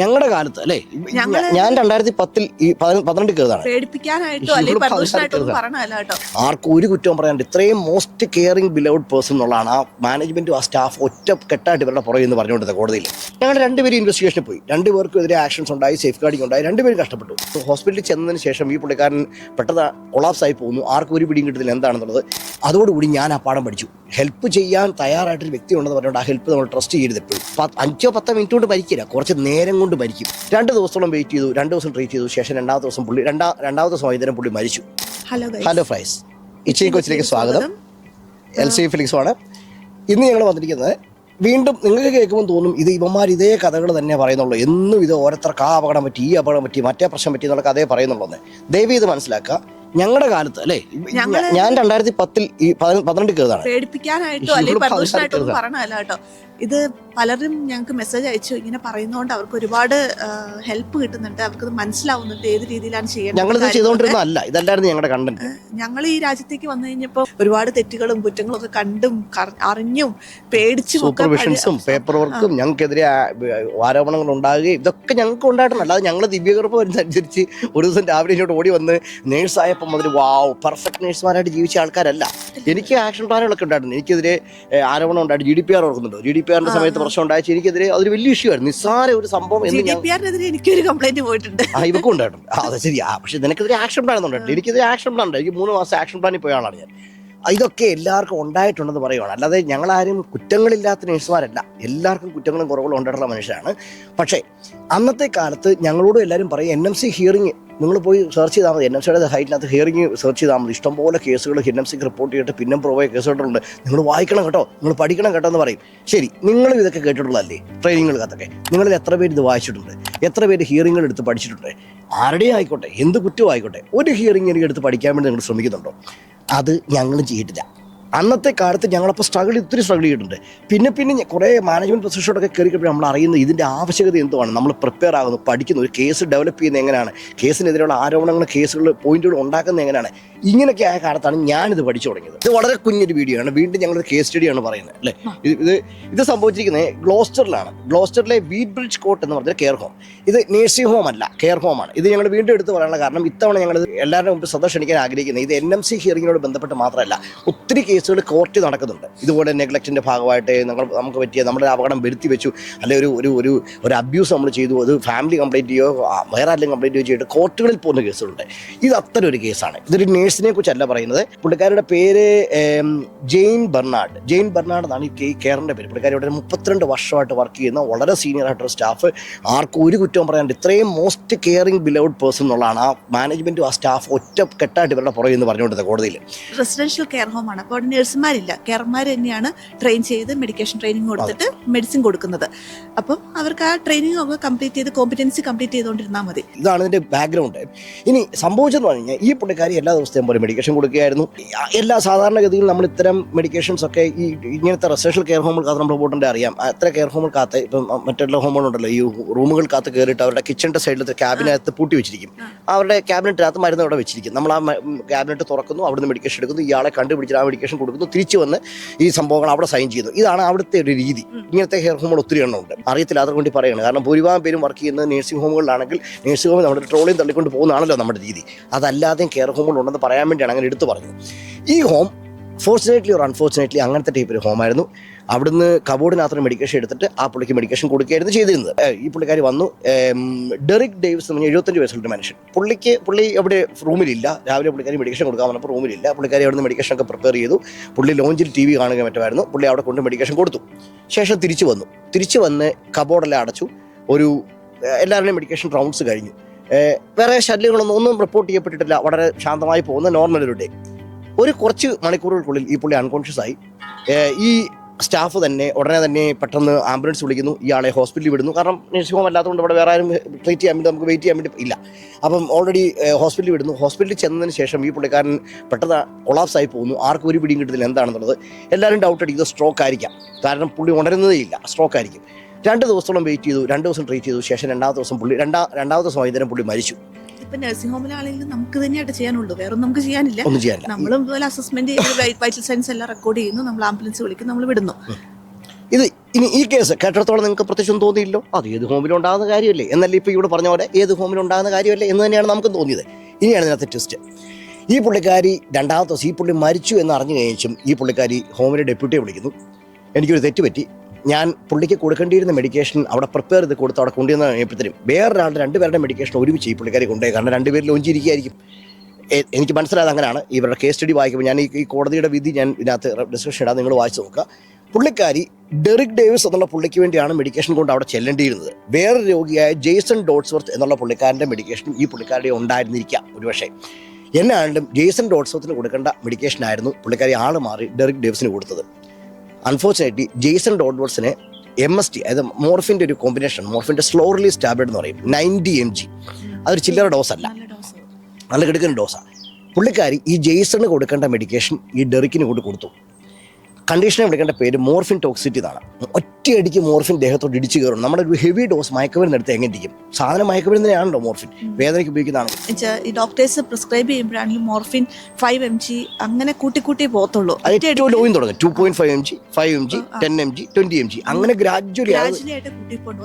ഞങ്ങളുടെ കാലത്ത് അല്ലേ? ഞാൻ രണ്ടായിരത്തി പത്തിൽ ഈ പന്ത്രണ്ട് കയറുന്നതാണ് കേട്ടോ. ആർക്കും ഒരു കുറ്റവും പറയാണ്ട് ഇത്രയും മോസ്റ്റ് കെയറിംഗ് ബിലൗഡ് പേഴ്സൺ എന്നുള്ളതാണ് ആ മാനേജ്മെന്റും ആ സ്റ്റാഫ് ഒറ്റ കെട്ടായിട്ട് ഇവരുടെ പുറകെ എന്ന് പറഞ്ഞുകൊണ്ടത് കോടതിയിൽ. ഞങ്ങൾ രണ്ടുപേരും ഇൻവെസ്റ്റിഗേഷനിൽ പോയി. രണ്ടുപേർക്കും എതിരെ ആക്ഷൻസ് ഉണ്ടായി സേഫ് ഗാർഡിംഗ് ഉണ്ടായി. രണ്ടുപേരും കഷ്ടപ്പെട്ടു. ഹോസ്പിറ്റലിൽ ചെന്നതിന് ശേഷം ഈ പുള്ളിക്കാരൻ പെട്ടെന്ന് കൊളാപ്സ് ആയി പോകുന്നു. ആർക്കും ഒരു പിടിയും കിട്ടുന്നില്ല. എന്താണെന്നുള്ളത് അതോടുകൂടി ഞാൻ ആ പാഠം പഠിച്ചു. ഹെൽപ്പ് ചെയ്യാൻ തയ്യാറായിട്ടൊരു വ്യക്തി ഉണ്ടെന്ന് പറഞ്ഞുകൊണ്ട് ആ ഹെൽപ്പ് നമ്മൾ ട്രസ്റ്റ് ചെയ്യരുത് എപ്പോഴും. അഞ്ചോ പത്തോ മിനിറ്റ് കൊണ്ട് ഭരിക്കില്ല കുറച്ച് നേരം കൊണ്ട് മരിക്കും. രണ്ട് ദിവസത്തോളം വെയിറ്റ് ചെയ്തു രണ്ട് ദിവസം ട്രീറ്റ് ചെയ്തു ശേഷം രണ്ടാമത്തെ ദിവസം പുള്ളി രണ്ടാ രണ്ടാമത്തെ ദിവസം വൈകുന്നേരം പുള്ളി മരിച്ചു. ഹലോ ഹലോ ഫ്രൈസ് ഇച്ചിരി കൊച്ചിലേക്ക് സ്വാഗതം. എൽ സി ഫിലിക്സുമാണ് ഇന്ന് ഞങ്ങൾ വന്നിരിക്കുന്നത് വീണ്ടും നിങ്ങൾക്ക് കേൾക്കുമ്പോൾ തോന്നും ഇത് ഇവന്മാർ ഇതേ കഥകൾ തന്നെ പറയുന്നുള്ളൂ. എന്നും ഇത് ഓരോരുത്തർക്ക് ആ അപകടം പറ്റി ഈ അപകടം പറ്റി മറ്റേ പ്രശ്നം പറ്റി എന്നുള്ള കഥയെ പറയുന്നുള്ളൂ ദയവ് ഇത് മനസ്സിലാക്കുക. ഞങ്ങളുടെ കാലത്ത് അല്ലേ? ഞാൻ രണ്ടായിരത്തി പത്തിൽ ഈ പന്ത്രണ്ടിൽ കയറുന്നതാണ് പേടിപ്പിക്കാനായിട്ടോ അല്ലെങ്കിൽ ഒന്നും. കേട്ടോ. ഇത് പലരും ഞങ്ങൾക്ക് മെസ്സേജ് അയച്ചു ഇങ്ങനെ പറയുന്നതുകൊണ്ട് അവർക്ക് ഒരുപാട് ഹെൽപ്പ് കിട്ടുന്നുണ്ട്. അവർക്ക് മനസ്സിലാവുന്നുണ്ട് ഏത് രീതിയിലാണ് ചെയ്യേണ്ടത് ഞങ്ങളിത് ഇതല്ലായിരുന്നു ഞങ്ങളുടെ കണ്ടന്റ് ഞങ്ങൾ ഈ രാജ്യത്തേക്ക് വന്നു കഴിഞ്ഞപ്പോൾ ഒരുപാട് തെറ്റുകളും കുറ്റങ്ങളും ഒക്കെ കണ്ടും അറിഞ്ഞും പേടിച്ചും സൂപ്പർവിഷൻസും പേപ്പർ വർക്കും ഞങ്ങൾക്കെതിരെ ആരോപണങ്ങൾ ഉണ്ടാകുകയും ഇതൊക്കെ ഞങ്ങൾക്ക് ഉണ്ടായിട്ടുണ്ട് അല്ലാതെ ഞങ്ങൾ ദിവ്യകർപ്പം വരുന്നതനുസരിച്ച് ഒരു ദിവസം രാവിലെ ഇങ്ങോട്ട് ഓടി വന്ന് നേഴ്സായപ്പോൾ മുതൽ വാവ് പെർഫെക്റ്റ് നേഴ്സുമാരായിട്ട് ജീവിച്ച ആൾക്കാരല്ല. എനിക്ക് ആക്ഷൻ പ്ലാനുകളൊക്കെ ഉണ്ടായിരുന്നു. എനിക്കെതിരെ ആരോപണം ഉണ്ടായിട്ട് ജി ഡി പി ആർ ഓർക്കുന്നുണ്ടോ? ജി ഡി പി ആറിന്റെ സമയത്ത് പ്രശ്നം ഉണ്ടായിച്ച് എനിക്കെതിരെ അതൊരു വലിയ ഇഷ്യൂ ആയിരുന്നു. നിസ്സാര ഒരു സംഭവം എന്ന് ഞാൻ എനിക്കൊരു കംപ്ലൈന്റ് പോയിട്ടുണ്ട്. ആ ഇവക്കും ഉണ്ടായിട്ടുണ്ട്. ആ, അത് ശരി പക്ഷെ നിനക്കെതിരെ ആക്ഷൻ പ്ലാൻ ഒന്നുണ്ടായിട്ടുണ്ട് എനിക്കെതിരെ ആക്ഷൻ പ്ലാൻ ഉണ്ട് എനിക്ക് മൂന്ന് മാസം ആക്ഷൻ പ്ലാനിൽ പോയ ആളാണ് ഞാൻ. ഇതൊക്കെ എല്ലാവർക്കും ഉണ്ടായിട്ടുണ്ടെന്ന് പറയുവാണ്. അല്ലാതെ ഞങ്ങളാരും കുറ്റങ്ങളില്ലാത്ത നേഴ്സുമാരല്ല. എല്ലാവർക്കും കുറ്റങ്ങളും കുറവുകളും ഉണ്ടായിട്ടുള്ള മനുഷ്യരാണ്. പക്ഷേ അന്നത്തെ കാലത്ത് ഞങ്ങളോട് എല്ലാവരും പറയും എൻ എം സി ഹിയറിംഗ് നിങ്ങൾ പോയി സെർച്ച് ചെയ്താൽ മതി. എൻ എം സിയുടെ സൈറ്റിനകത്ത് ഹിയറിംഗ് സെർച്ച് ചെയ്താൽ മതി. ഇഷ്ടംപോലെ കേസുകൾ എൻ എം സിക്ക് റിപ്പോർട്ട് ചെയ്തിട്ട് പിന്നെ പ്രൊവൈ കേസുകളുണ്ട് നിങ്ങൾ വായിക്കണം കേട്ടോ. നിങ്ങൾ പഠിക്കണം കേട്ടോ എന്ന് പറയും. ശരി നിങ്ങളും ഇതൊക്കെ കേട്ടിട്ടുള്ളതല്ലേ? ട്രെയിനിങ്ങുകൾക്കകത്തൊക്കെ നിങ്ങളിൽ എത്ര പേര് ഇത് വായിച്ചിട്ടുണ്ട്? എത്ര പേര് ഹിയറിങ്ങുകൾ എടുത്ത് പഠിച്ചിട്ടുണ്ട്? ആരുടെയും ആയിക്കോട്ടെ എന്ത് കുറ്റവും ആയിക്കോട്ടെ ഒരു ഹിയറിംഗ് എനിക്ക് എടുത്ത് പഠിക്കാൻ വേണ്ടി നിങ്ങൾ ശ്രമിക്കുന്നുണ്ടോ? അത് ഞങ്ങളും ചെയ്തിട്ടില്ല. അന്നത്തെ കാലത്ത് ഞങ്ങളപ്പോൾ സ്ട്രഗിൾ ഒത്തിരി സ്ട്രഗിൾ ചെയ്തിട്ടുണ്ട്. പിന്നെ പിന്നെ കുറേ മാനേജ്മെന്റ് കയറി കഴിഞ്ഞാൽ നമ്മൾ അറിയുന്നത് ഇതിന്റെ ആവശ്യകത എന്തുവാണ്? നമ്മൾ പ്രിപ്പയർ ആകുന്നു പഠിക്കുന്നു ഒരു കേസ് ഡെവലപ്പ് ചെയ്യുന്നത് എങ്ങനെയാണ്? കേസിനെതിരെയുള്ള ആരോപണങ്ങൾ കേസുകൾ പോയിന്റുകൾ ഉണ്ടാക്കുന്നത് എങ്ങനെയാണ്? ഇങ്ങനെയൊക്കെ ആയ കാലത്താണ് ഞാനിത് പഠിച്ചു തുടങ്ങിയത്. ഇത് വളരെ കുഞ്ഞൊരു വീഡിയോ ആണ്. വീണ്ടും ഞങ്ങളൊരു കേസ് സ്റ്റഡിയാണ് പറയുന്നത് അല്ലേ? ഇത് ഇത് ഇത് സംഭവിച്ചിരിക്കുന്നത് ഗ്ലോസ്റ്ററിലാണ് ഗ്ലോസ്റ്ററിലെ വീറ്റ് ബ്രിഡ്ജ് കോട്ട് എന്ന് പറഞ്ഞ കെയർ ഹോം ഇത് നേഴ്സിംഗ് ഹോം അല്ല കെയർ ഹോമാണ് ഇത് ഞങ്ങൾ വീണ്ടും എടുത്ത് പറയാനുള്ള കാരണം ഇത്തവണ ഞങ്ങൾ എല്ലാവരുടെ മുമ്പ് ശ്രദ്ധ ക്ഷണിക്കാൻ ആഗ്രഹിക്കുന്നത് ഇത് എൻ എം സി ഹിയറിങ്ങിനോട് ബന്ധപ്പെട്ട് മാത്രമല്ല ഒത്തിരി കേസുകൾ കോർട്ടിൽ നടക്കുന്നുണ്ട്. ഇതുപോലെ നെഗ്ലക്റ്റിന്റെ ഭാഗമായിട്ട് നമ്മൾ നമുക്ക് പറ്റിയ നമ്മുടെ അപകടം വരുത്തി വെച്ചു. അല്ലെങ്കിൽ ഒരു ഒരു ഒരു ഒരു അബ്യൂസ് നമ്മൾ ചെയ്തു. അത് ഫാമിലി കംപ്ലൈന്റ് ചെയ്യോ വേറെ ആരെങ്കിലും കംപ്ലൈന്റ് ചെയ്തിട്ട് കോർട്ടുകളിൽ പോകുന്ന കേസുകളുണ്ട്. ഇത് അത്തരം ഒരു കേസാണ്. ഇതൊരു നേഴ്സിനെ കുറിച്ചല്ല പറയുന്നത്. പുള്ളിക്കാരുടെ പേര് ജെയിൻ ബെർണാഡ്. ജെയിൻ ബെർണാഡ് എന്നാണ് ഈ കേരളിന്റെ പേര്. പുള്ളിക്കാരി ഇവിടെ മുപ്പത്തിരണ്ട് വർഷമായിട്ട് വർക്ക് ചെയ്യുന്ന വളരെ സീനിയർ ആയിട്ടൊരു സ്റ്റാഫ് ആർക്കും ഒരു കുറ്റവും പറയാണ്ട് ഇത്രയും മോസ്റ്റ് കെയറിംഗ് ബിലൗഡ് പേഴ്സൺ എന്നുള്ളതാണ് ആ മാനേജ്മെന്റും ആ സ്റ്റാഫ് ഒറ്റ കെട്ടായിട്ട് ഇവരുടെ പുറകെ എന്ന് പറഞ്ഞുകൊണ്ടത് കോടതിയിൽ. റെസിഡൻഷ്യൽ കെയർ ഹോം ആണ്. അപ്പോൾ നഴ്സുമാരില്ല കെയർമാർ തന്നെയാണ് ട്രെയിൻ ചെയ്ത് മെഡിക്കേഷൻ ട്രെയിനിങ് കൊടുത്തിട്ട് മെഡിസിൻ കൊടുക്കുന്നത്. അപ്പം അവർക്ക് ആ ട്രെയിനിങ് ഒക്കെ കംപ്ലീറ്റ് ചെയ്ത് കോമ്പറ്റൻസി കംപ്ലീറ്റ് ചെയ്തുകൊണ്ടിരുന്നാൽ മതി. ഇതാണ് ഇതിന്റെ ബാക്ക്ഗ്രൗണ്ട് ഇനി സംഭവിച്ചെന്ന് പറഞ്ഞു കഴിഞ്ഞാൽ ഈ പുള്ളിക്കാരി എല്ലാ ദിവസത്തെയും പോലെ മെഡിക്കേഷൻ കൊടുക്കുകയായിരുന്നു. എല്ലാ സാധാരണഗതിയിൽ നമ്മൾ ഇത്തരം മെഡിക്കേഷൻസ് ഒക്കെ ഈ ഇങ്ങനത്തെ റെസേഷൽ കെയർ ഹോമുകൾക്കകത്ത് നമ്മൾ പോയിട്ടുണ്ടെങ്കിൽ അറിയാം. അത്ര കെയർ ഹോമുകൾക്കകത്ത് ഇപ്പം മറ്റുള്ള ഹോമുകളുണ്ടല്ലോ ഈ റൂമുകൾക്കകത്ത് കയറിയിട്ട് അവരുടെ കിച്ചണിന്റെ സൈഡിലത്തെ ക്യാബിനകത്ത് പൂട്ടി വെച്ചിരിക്കും. അവരുടെ ക്യാബിനറ്റിനകത്ത് മരുന്ന് അവിടെ വെച്ചിരിക്കും. നമ്മൾ ആ ക്യാബിനറ്റ് തുറക്കുന്നു അവിടുന്ന് മെഡിക്കേഷൻ എടുക്കുന്നു. ഇയാളെ കണ്ടുപിടിച്ചിട്ട് ആ മെഡിക്കേഷൻ കൊടുക്കുന്നു. തിരിച്ചു വന്ന് ഈ സംഭവങ്ങൾ അവിടെ സൈൻ ചെയ്യുന്നു. ഇതാണ് അവിടുത്തെ ഒരു രീതി. ഇങ്ങനത്തെ ഹെയർ ഹോമുകൾ ഒത്തിരി എണ്ണം ഉണ്ട്. അറിയത്തില്ല അതുകൊണ്ട് വേണ്ടി പറയുകയാണ് കാരണം ഭൂരിഭാഗം പേരും വർക്ക് ചെയ്യുന്നത് നേഴ്സിംഗ് ഹോമുകളിലാണെങ്കിൽ നേഴ്സിംഗ് ഹോമിൽ നമ്മുടെ ട്രോളിയും തള്ളിക്കൊണ്ട് പോകുന്നതാണല്ലോ നമ്മുടെ രീതി. അതല്ലാതെയും കെയർ ഹോമുകൾ ഉണ്ടെന്ന് പറയാൻ വേണ്ടിയാണ് അങ്ങനെ എടുത്തു പറഞ്ഞു ഈ ഹോം ഫോർച്ചുനേറ്റ്ലി ഓർ അൺഫോർച്ചുനേറ്റ്ലി അങ്ങനത്തെ ടൈപ്പ് ഒരു ഹോമായിരുന്നു അവിടുന്ന് കബോർഡിനകത്തൊരു മെഡിക്കേഷൻ എടുത്തിട്ട് ആ പുള്ളിക്ക് മെഡിക്കേഷൻ കൊടുക്കുകയായിരുന്നു ചെയ്തിരുന്നത്. ഈ പുള്ളിക്കാരി വന്നു. ഡെറിക് ഡേവിസ് എന്ന് പറഞ്ഞ എഴുപത്തഞ്ച് വയസ്സുള്ള മനുഷ്യൻ. പുള്ളിക്ക് പുള്ളി അവിടെ റൂമിലില്ല. രാവിലെ പുള്ളിക്കാരി മെഡിക്കേഷൻ കൊടുക്കാൻ വന്നപ്പോൾ റൂമിലില്ല. പുള്ളിക്കാരി അവിടുന്ന് മെഡിക്കേഷൻ ഒക്കെ പ്രിപ്പയർ ചെയ്തു. പുള്ളി ലോഞ്ചിൽ ടി വി കാണുക മറ്റുമായിരുന്നു പുള്ളി അവിടെ കൊണ്ട് മെഡിക്കേഷൻ കൊടുത്തു. ശേഷം തിരിച്ചു വന്നു. തിരിച്ചു വന്ന് കബോർഡെല്ലാം അടച്ചു. ഒരു എല്ലാവരുടെയും മെഡിക്കേഷൻ റൗണ്ട്സ് കഴിഞ്ഞു. വേറെ ശല്യങ്ങളൊന്നും ഒന്നും റിപ്പോർട്ട് ചെയ്യപ്പെട്ടിട്ടില്ല. വളരെ ശാന്തമായി പോകുന്ന നോർമൽ ഒരു ഡേ ഒരു കുറച്ച് മണിക്കൂറുകൾക്കുള്ളിൽ ഈ പുള്ളി അൺകോൺഷ്യസ് ആയി. ഈ സ്റ്റാഫ് തന്നെ ഉടനെ തന്നെ പെട്ടെന്ന് ആംബുലൻസ് വിളിക്കുന്നു. ഇയാളെ ഹോസ്പിറ്റലിൽ വിടുന്നു. കാരണം നഴ്സിംഗ് ഹോം അല്ലാത്തതുകൊണ്ട് ഇവിടെ വേറെ ആരും ട്രീറ്റ് ചെയ്യാൻ വേണ്ടി നമുക്ക് വെയിറ്റ് ചെയ്യാൻ വേണ്ടി ഇല്ല. അപ്പം ഓൾറെഡി ഹോസ്പിറ്റലിൽ വിടുന്നു. ഹോസ്പിറ്റലിൽ ചെന്നതിന് ശേഷം ഈ പുള്ളിക്കാരൻ പെട്ടെന്ന് കൊളാപ്സ് ആയി പോകുന്നു. ആർക്കും ഒരു പിടിയും കിട്ടുന്നില്ല. എന്താണെന്നുള്ളത് എല്ലാവരും ഡൗട്ട് അടിക്കുന്നത് സ്ട്രോക്ക് ആയിരിക്കാം. കാരണം പുള്ളി ഉണരുന്നതേ ഇല്ല. സ്ട്രോക്ക് ആയിരിക്കും. രണ്ട് ദിവസത്തോളം വെയിറ്റ് ചെയ്തു. രണ്ട് ദിവസം ട്രീറ്റ് ചെയ്തു. ശേഷം രണ്ടാമത്തെ ദിവസം പുള്ളി രണ്ടാ രണ്ടാമത്തെ ദിവസം വൈകുന്നേരം പുള്ളി മരിച്ചു. ഇപ്പൊ നഴ്സിംഗ് ഹോമിലാണെങ്കിലും നമുക്ക് തന്നെയായിട്ട് ചെയ്യാനുള്ളൂ. വേറെൊന്നും നമുക്ക് ചെയ്യാനില്ല. നമ്മളും ഇതുപോലെ അസസ്മെന്റ് ചെയ്ത് വൈറ്റൽ സയൻസ് എല്ലാം റെക്കോർഡ് ചെയ്യുന്നു. നമ്മൾ ആംബുലൻസ് വിളിക്കും നമ്മൾ വിടുന്നു. ഇത് ഇനി ഈ കേസ് കേട്ടിടത്തോളം നിങ്ങൾക്ക് പ്രത്യക്ഷം തോന്നിയില്ലോ അത് ഏത് ഹോമിലും ഉണ്ടാകുന്ന കാര്യമല്ലേ? എന്നല്ലേ ഇപ്പോൾ ഇവിടെ പറഞ്ഞ പോലെ ഏത് ഹോമിലും ഉണ്ടാകുന്ന കാര്യമല്ലേ എന്ന് തന്നെയാണ് നമുക്ക് തോന്നിയത്. ഇനിയാണ് ഇതിനകത്ത് ട്വിസ്റ്റ് ഈ പുള്ളിക്കാരി രണ്ടാമത്തെ ദിവസം ഈ പുള്ളി മരിച്ചു എന്ന് അറിഞ്ഞു ഈ പുള്ളിക്കാരി ഹോമിലെ ഡെപ്യൂട്ടിയെ വിളിക്കുന്നു. എനിക്കൊരു തെറ്റ് പറ്റി. ഞാൻ പുള്ളിക്ക് കൊടുക്കേണ്ടിയിരുന്ന മെഡിക്കേഷൻ അവിടെ പ്രിപ്പയർ ചെയ്ത് കൊടുത്ത് അവിടെ കൊണ്ടുവന്ന കഴിയുമ്പോഴത്തേനും വേറൊരാളുടെ രണ്ടുപേരുടെ മെഡിക്കേഷൻ ഒരുമിച്ച് ഈ പുള്ളിക്കാരി കൊണ്ടുപോയി. കാരണം രണ്ടുപേരിൽ ഒഞ്ചിരിക്കുകയായിരിക്കും. എനിക്ക് മനസ്സിലായത് അങ്ങനെയാണ്. ഇവരുടെ കേസ് സ്റ്റഡി വായിക്കുമ്പോൾ ഞാൻ ഈ കോടതിയുടെ വിധി ഞാൻ ഇതിനകത്ത് ഡിസ്കഷൻ ഇടാൻ നിങ്ങൾ വായിച്ചു നോക്കുക. പുള്ളിക്കാരി ഡെറിക് ഡേവിസ് എന്നുള്ള പുള്ളിക്ക് വേണ്ടിയാണ് മെഡിക്കേഷൻ കൊണ്ട് അവിടെ ചെല്ലേണ്ടിയിരുന്നത്. വേറെ രോഗിയായ ജെയ്സൺ ഡോട്ട്സ്വർത്ത് എന്നുള്ള പുള്ളിക്കാരന്റെ മെഡിക്കേഷൻ ഈ പുള്ളിക്കാരുടെ ഉണ്ടായിരുന്നിരിക്കാം ഒരുപക്ഷെ. എന്നാണെങ്കിലും ജെയ്സൺ ഡോട്ട്സ്വർത്തിന് കൊടുക്കേണ്ട മെഡിക്കേഷൻ ആയിരുന്നു പുള്ളിക്കാരി ആൾ മാറി ഡെറിക് ഡേവിസിന് കൊടുത്തത്. അൺഫോർച്ചുനേറ്റ്ലി ജെയ്സൺ ഡോട്ട്വർട്സിനെ എം എസ് ടി അതായത് മോർഫിന്റെ ഒരു കോമ്പിനേഷൻ മോർഫിന്റെ സ്ലോ റിലീസ് ടാബ്ലറ്റ് എന്ന് പറയും നയന്റി എം ജി അതൊരു ചില്ലറ ഡോസ് അല്ല. നല്ല കിടക്കുന്ന ഡോസാണ് പുള്ളിക്കാരി ഈ ജെയ്സണ് കൊടുക്കേണ്ട മെഡിക്കേഷൻ ഈ ഡെറിക്കിന് കൊണ്ട് കൊടുത്തു. കണ്ടീഷനെ വിളിക്കേണ്ട പേര് മോർഫിൻ ടോക്സിറ്റി എന്നാണ്. ഒറ്റയടിക്ക് മോർഫിൻ ദേഹത്തോട്ട് ഇടിച്ചു കയറും. നമ്മുടെ ഒരു ഹെവി ഡോസ് മയക്കുമരുന്ന് എടുത്ത് എങ്ങനെ ഇരിക്കും? സാധനം മയക്കുമരുന്ന് തന്നെയാണല്ലോ മോർഫിൻ. വേദനയ്ക്ക് ഉപയോഗിക്കുന്നതാണ്. ഈ ഡോക്ടേഴ്സ് പ്രിസ്ക്രൈബ് ചെയ്യുമ്പോഴാണെങ്കിൽ മോർഫിൻ ഫൈവ് എം ജി അങ്ങനെ കൂട്ടി കൂട്ടി പോകത്തുള്ളൂ. അതിന്റെ ഏറ്റവും ലോയും തുടങ്ങും. Two point five M G five M G ten M G twenty M G അങ്ങനെ ഗ്രാജുവലി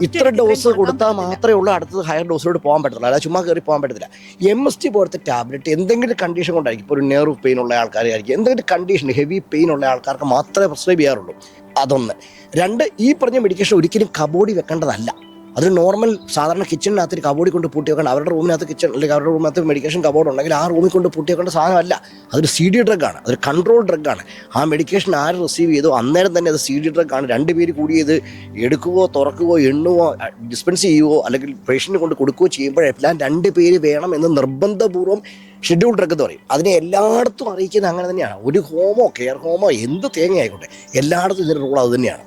ഇത്ര ഡോസ് കൊടുത്താൽ മാത്രമേ ഉള്ളൂ അടുത്തത് ഹയർ ഡോസിലോട്ട് പോകാൻ പറ്റത്തുള്ളൂ. അല്ലാതെ ചുമ്മാ കയറി പോകാൻ പറ്റത്തില്ല. എം എസ് ടി പോലത്തെ ടാബ്ലറ്റ് എന്തെങ്കിലും കണ്ടീഷൻ കൊണ്ടായിരിക്കും. ഇപ്പോൾ ഒരു നെർവ് പെയിൻ ഉള്ള ആൾക്കാരായിരിക്കും. എന്തെങ്കിലും കണ്ടീഷൻ ഹെവി പെയിൻ ഉള്ള ആൾക്കാർക്ക് മാത്രമേ പ്രിസ്ക്രൈബ് ചെയ്യാറുള്ളൂ. അതൊന്ന്. രണ്ട് ഈ പറഞ്ഞ മെഡിക്കേഷൻ ഒരിക്കലും കബോഡി വെക്കേണ്ടതല്ല. അത് നോർമൽ സാധാരണ കിച്ചണിനകത്ത് ഒരു കബോഡി കൊണ്ട് പൂട്ടി വെക്കണം അവരുടെ റൂമിനകത്ത് കിച്ചൺ അല്ലെങ്കിൽ അവരുടെ റൂമിനകത്ത് മെഡിക്കേഷൻ കബോർഡ് ഉണ്ടെങ്കിൽ ആ റൂമിൽ കൊണ്ട് പൂട്ടി വെക്കേണ്ട സാധനമല്ല. അതൊരു സി ഡി ഡ്രഗാണ് അതൊരു കൺട്രോൾ ഡ്രഗാണ് ആ മെഡിക്കേഷൻ ആര് റിസീവ് ചെയ്തോ അന്നേരം തന്നെ അത് സി ഡി ഡ്രഗാണ് രണ്ട് പേര് കൂടി ഇത് എടുക്കുകയോ തുറക്കുകയോ എണ്ണുവോ ഡിസ്പെൻസ് ചെയ്യുവോ അല്ലെങ്കിൽ പേഷ്യന്റിന് കൊണ്ട് കൊടുക്കുകയോ ചെയ്യുമ്പോഴെല്ലാം രണ്ട് പേര് വേണം എന്ന് നിർബന്ധപൂർവം ഷെഡ്യൂൾ ഡ്രഗ് എന്ന് പറയും. അതിനെ എല്ലായിടത്തും അറിയിക്കുന്നത് അങ്ങനെ തന്നെയാണ്. ഒരു ഹോമോ കെയർ ഹോമോ എന്ത് തേങ്ങ ആയിക്കോട്ടെ എല്ലായിടത്തും ഇതിന്റെ റൂൾ അത് തന്നെയാണ്.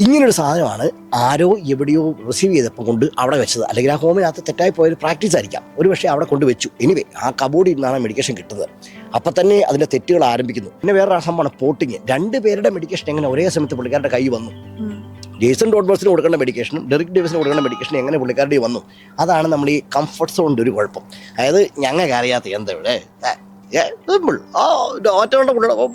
ഇങ്ങനൊരു സാധനമാണ് ആരോ എവിടെയോ റിസീവ് ചെയ്തപ്പോൾ കൊണ്ട് അവിടെ വെച്ചത്. അല്ലെങ്കിൽ ആ ഹോമിനകത്ത് തെറ്റായി പോയൊരു പ്രാക്ടീസ് ആയിരിക്കാം. ഒരു പക്ഷേ അവിടെ കൊണ്ട് വെച്ചു. എനിവേ ആ കബോർഡിൽ നിന്നാണ് മെഡിക്കേഷൻ കിട്ടുന്നത്. അപ്പം തന്നെ അതിന്റെ തെറ്റുകൾ ആരംഭിക്കുന്നു. പിന്നെ വേറെ സംഭവമാണ് പോട്ടിങ് രണ്ട് പേരുടെ മെഡിക്കേഷൻ എങ്ങനെ ഒരേ സമയത്ത് പുള്ളിക്കാരുടെ കൈ വന്നു. ജേസൺ ഡോട്ട്ബോൾസിന് കൊടുക്കേണ്ട മെഡിക്കേഷനും ഡെറിക് ഡേവിസിന് കൊടുക്കേണ്ട മെഡിക്കേഷൻ എങ്ങനെ പുള്ളിക്കാരുടെ വന്നു. അതാണ് നമ്മൾ ഈ കംഫർട്ട് സോണിന്റെ ഒരു കുഴപ്പം. അതായത് ഞങ്ങൾക്ക് അറിയാത്ത എന്താ ഇവിടെ? സിമ്പിൾ ആ ഒറ്റവണ്ട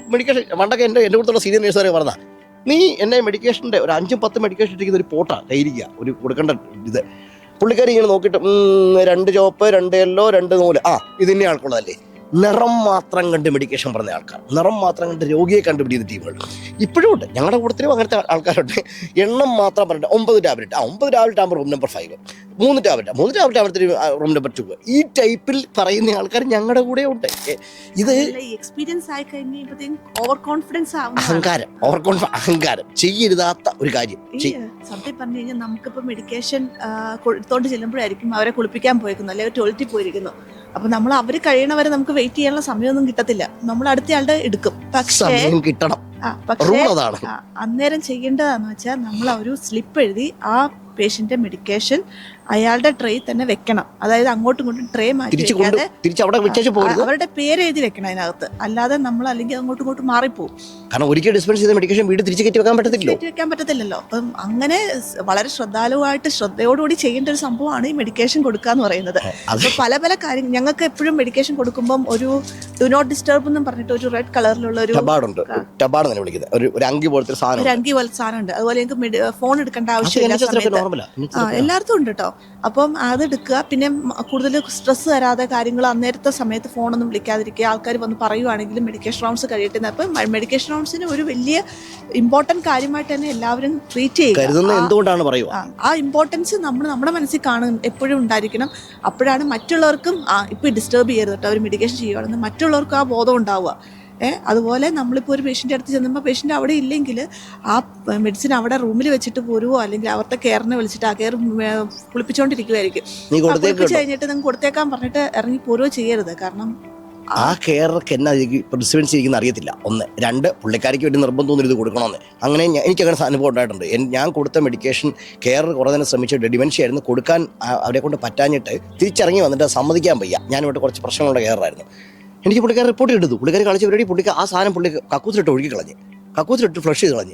മെഡിക്കേഷൻ പണ്ടൊക്കെ എന്റെ എന്റെ കൂടുതലുള്ള സീനിയർ നേഴ്സുകാരെ പറഞ്ഞാൽ നീ എന്നെ മെഡിക്കേഷന്റെ ഒരു അഞ്ചും പത്ത് മെഡിക്കേഷൻ ഇരിക്കുന്ന ഒരു പോട്ടാ ധൈര്യ ഒരു കൊടുക്കേണ്ട ഇത്. പുള്ളിക്കാരി ഇങ്ങനെ നോക്കിയിട്ട് രണ്ട് ചുവപ്പ് രണ്ട് യെല്ലോ രണ്ട് നൂൽ. ആ ഇതിന്റെ ആൾക്കുള്ളതല്ലേ? നിറം മാത്രം കണ്ട് മെഡിക്കേഷൻ പറഞ്ഞ ആൾക്കാർ. നിറം മാത്രം കണ്ട് രോഗിയെ കണ്ടുപിടിക്കുന്ന ടീമുകൾ. ഇപ്പോഴും ഉണ്ട്. ഞങ്ങളുടെ കൂട്ടത്തിലും അങ്ങനത്തെ ആൾക്കാരുണ്ട്. എണ്ണം മാത്രം പറഞ്ഞിട്ട് ഒമ്പത് ടാബ്ലറ്റ് ആ ഒമ്പത് ടാബ്ലറ്റ് ആകുമ്പോൾ റൂം നമ്പർ ഫൈവ് മൂന്ന് ടാബ്ലറ്റ്. മൂന്ന് ടാബ്ലറ്റ് അവിടുത്തെ റൂം നമ്പർ ടു ഈ ടൈപ്പിൽ പറയുന്ന ആൾക്കാർ ഞങ്ങളുടെ കൂടെ ഉണ്ട്. ഇത് എക്സ്പീരിയൻസ് ആയി ഓവർ കോൺഫിഡൻസ് അഹങ്കാരം. ഓവർ കോൺഫിഡൻസ് അഹങ്കാരം. ചെയ്യരുതാത്ത ഒരു കാര്യം. സത്യം പറഞ്ഞു കഴിഞ്ഞാൽ നമുക്കിപ്പോൾ മെഡിക്കേഷൻ കൊടുത്തോണ്ട് ചെല്ലുമ്പോഴായിരിക്കും അവരെ കുളിപ്പിക്കാൻ പോയിരിക്കുന്നു അല്ലെങ്കിൽ ടോയ്ലറ്റിൽ പോയിരിക്കുന്നു. അപ്പൊ നമ്മൾ അവർ കഴിയണവരെ നമുക്ക് വെയിറ്റ് ചെയ്യാനുള്ള സമയമൊന്നും കിട്ടത്തില്ല. നമ്മൾ അടുത്തയാളുടെ എടുക്കും. പക്ഷേ കിട്ടണം. പക്ഷേ അന്നേരം ചെയ്യേണ്ടതാന്ന് വെച്ചാൽ നമ്മൾ ഒരു സ്ലിപ്പ് എഴുതി ആ പേഷ്യന്റെ മെഡിക്കേഷൻ അയാളുടെ ട്രേ തന്നെ വെക്കണം. അതായത് അങ്ങോട്ടും ഇങ്ങോട്ടും ട്രേ മാറ്റി വെക്കാതെ അവരുടെ പേര് എഴുതി വെക്കണം അതിനകത്ത്. അല്ലാതെ നമ്മൾ അല്ലെങ്കിൽ അങ്ങോട്ടും ഇങ്ങോട്ടും മാറിപ്പോകും കാരണം ഒരിക്കൽ ഡിസ്പെൻസ് ചെയ്ത മെഡിക്കേഷൻ വീട് തിരിച്ചു കയറ്റി വെക്കാൻ പറ്റത്തില്ലോ വെക്കാൻ പറ്റത്തില്ലല്ലോ. അപ്പം അങ്ങനെ വളരെ ശ്രദ്ധാലുവായിട്ട് ശ്രദ്ധയോടുകൂടി ചെയ്യേണ്ട ഒരു സംഭവമാണ് ഈ മെഡിക്കേഷൻ കൊടുക്കുക എന്ന് പറയുന്നത് അപ്പോൾ അപ്പൊ പല പല കാര്യങ്ങൾ ഞങ്ങൾക്ക് എപ്പോഴും മെഡിക്കേഷൻ കൊടുക്കുമ്പം ഒരു ഡു നോട്ട് ഡിസ്റ്റർബ് എന്നും പറഞ്ഞിട്ട് ഒരു റെഡ് കളറിലുള്ള വിളിക്കുന്നത്. ഒരു ഒരു അങ്കി പോലത്തെ സാധനം ഒരു അങ്കി പോലത്തെ സാധനം ഉണ്ട്. അതുപോലെ ഞങ്ങൾക്ക് ഫോൺ എടുക്കേണ്ട ആവശ്യമില്ല എല്ലായിടത്തും ഉണ്ട് കേട്ടോ അപ്പം അതെടുക്കുക. പിന്നെ കൂടുതൽ സ്ട്രെസ് തരാതെ കാര്യങ്ങൾ അന്നേരത്തെ സമയത്ത് ഫോണൊന്നും വിളിക്കാതിരിക്കുക. ആൾക്കാർ വന്ന് പറയുവാണെങ്കിലും മെഡിക്കേഷൻ റൗണ്ട്സ് കഴിയട്ടെ. അപ്പം മെഡിക്കേഷൻ റൗണ്ട്സിന് ഒരു വലിയ ഇമ്പോർട്ടന്റ് കാര്യമായിട്ട് തന്നെ എല്ലാവരും ട്രീറ്റ് ചെയ്യുക. എന്തുകൊണ്ടാണ് പറയുക? ആ, ഇമ്പോർട്ടൻസ് നമ്മൾ നമ്മുടെ മനസ്സിൽ കാണും. എപ്പോഴും ഉണ്ടായിരിക്കണം. അപ്പോഴാണ് മറ്റുള്ളവർക്കും ആ ഇപ്പോൾ ഡിസ്റ്റർബ് ചെയ്യരുത് കേട്ടോ അവർ മെഡിക്കേഷൻ ചെയ്യുകയാണെന്ന് മറ്റുള്ളവർക്കും ആ ബോധം ഉണ്ടാവുക. അതുപോലെ നമ്മളിപ്പോൾ ഒരു പേഷ്യന്റെ അടുത്ത് ചെന്നുമ്പോൾ പേഷ്യന്റ് അവിടെ ഇല്ലെങ്കിൽ ആ മെഡിസിൻ അവിടെ റൂമിൽ വെച്ചിട്ട് പോരുവോ? അല്ലെങ്കിൽ അവരുടെ കെയറിനെ വിളിച്ചിട്ട് ആ കെയർ കുളിപ്പിച്ചുകൊണ്ടിരിക്കുമായിരിക്കും കുളിപ്പിച്ച് കഴിഞ്ഞിട്ട് നിങ്ങൾ കൊടുത്തേക്കാൻ പറഞ്ഞിട്ട് ഇറങ്ങി പോരുവോ ചെയ്യരുത്. കാരണം ആ കെയർക്ക് എന്നാ പ്രിസിഡൻസ് ഇരിക്കുന്ന അറിയത്തില്ല. ഒന്ന് രണ്ട് പുള്ളിക്കാരിക്ക് വേണ്ടി നിർബന്ധമൊന്നും ഇത് കൊടുക്കണമെന്ന്. അങ്ങനെ എനിക്ക് അങ്ങനെ അനുഭവം ഉണ്ടായിട്ടുണ്ട്. ഞാൻ കൊടുത്ത മെഡിക്കേഷൻ കെയർ കുറേ തന്നെ ശ്രമിച്ചിട്ട് ഡിമെൻഷ്യ ആയിരുന്നു. കൊടുക്കാൻ അവരെ കൊണ്ട് പറ്റാഞ്ഞിട്ട് തിരിച്ചിറങ്ങി വന്നിട്ട് സമ്മതിക്കാൻ വയ്യ. ഞാനിവിടെ കുറച്ച് പ്രശ്നങ്ങളുടെ കെയറായിരുന്നു എനിക്ക് പുള്ളിക്കാർ റിപ്പോർട്ട് എടുത്തു പുള്ളിക്കാർ കളിച്ച പരിപാടി പുള്ളിക്ക് ആ സാധനം പുള്ളി കക്കൂസിലിട്ട് ഒഴുകി കളഞ്ഞ്. കക്കൂസിലിട്ട് ഫ്ലഷ് ചെയ്ത് കളഞ്ഞ്.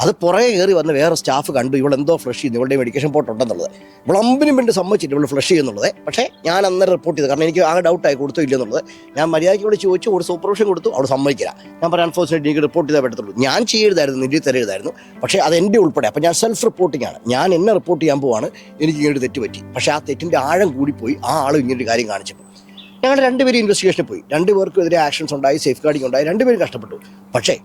അത് പുറകെ കയറി വന്ന് വേറെ സ്റ്റാഫ് കണ്ടു. ഇവളെന്തോ ഫ്ലഷ് ചെയ്യുന്നു. ഇവളുടെ മെഡിക്കേഷൻ പോട്ട് ഉണ്ടെന്നുള്ളത് ഇവൾ അമ്പിനും വേണ്ടി സമ്മതിച്ചില്ല. ഇവൾ ഫ്ലഷ് ചെയ്യുന്നുള്ളത്. പക്ഷേ ഞാൻ അന്നേരം റിപ്പോർട്ട് ചെയ്തു. കാരണം എനിക്ക് ആകെ ഡൗട്ടായി കൊടുത്തോ ഇല്ലെന്നുള്ളത് ഞാൻ മര്യാദയ്ക്ക് ഇവിടെ ചോദിച്ചു. ഒരു സൂപ്പർവിഷൻ കൊടുത്തു. അവിടെ സമ്മതിക്കില്ല. ഞാൻ പറയാം അൺഫോർച്ചുനേറ്റ് എനിക്ക് റിപ്പോർട്ട് ചെയ്താൽ പറ്റത്തുള്ളൂ. ഞാൻ ചെയ്യരുതായിരുന്നു. നിധി തരരുതായിരുന്നു. പക്ഷേ അത് എന്റെ ഉൾപ്പെടെ. അപ്പോൾ ഞാൻ സെൽഫ് റിപ്പോർട്ടിംഗ് ആണ്. ഞാൻ എന്നെ റിപ്പോർട്ട് ചെയ്യാൻ പോവാണ്. എനിക്ക് ഇങ്ങനെ ഒരു തെറ്റ് പറ്റി. പക്ഷേ ആ തെറ്റിന്റെ ആഴം കൂടിപ്പോയി. ആ ആളും ഇങ്ങനൊരു കാര്യം കാണിച്ചപ്പോൾ. ഞങ്ങൾ രണ്ടുപേരും ഇൻവെസ്റ്റിഗേഷനിൽ പോയി. രണ്ടുപേർക്കും എതിരെ ആക്ഷൻസ് ഉണ്ടായി സേഫ് ഗാർഡിങ് ഉണ്ടായി. രണ്ടുപേരും കഷ്ടപ്പെട്ടു. പക്ഷേ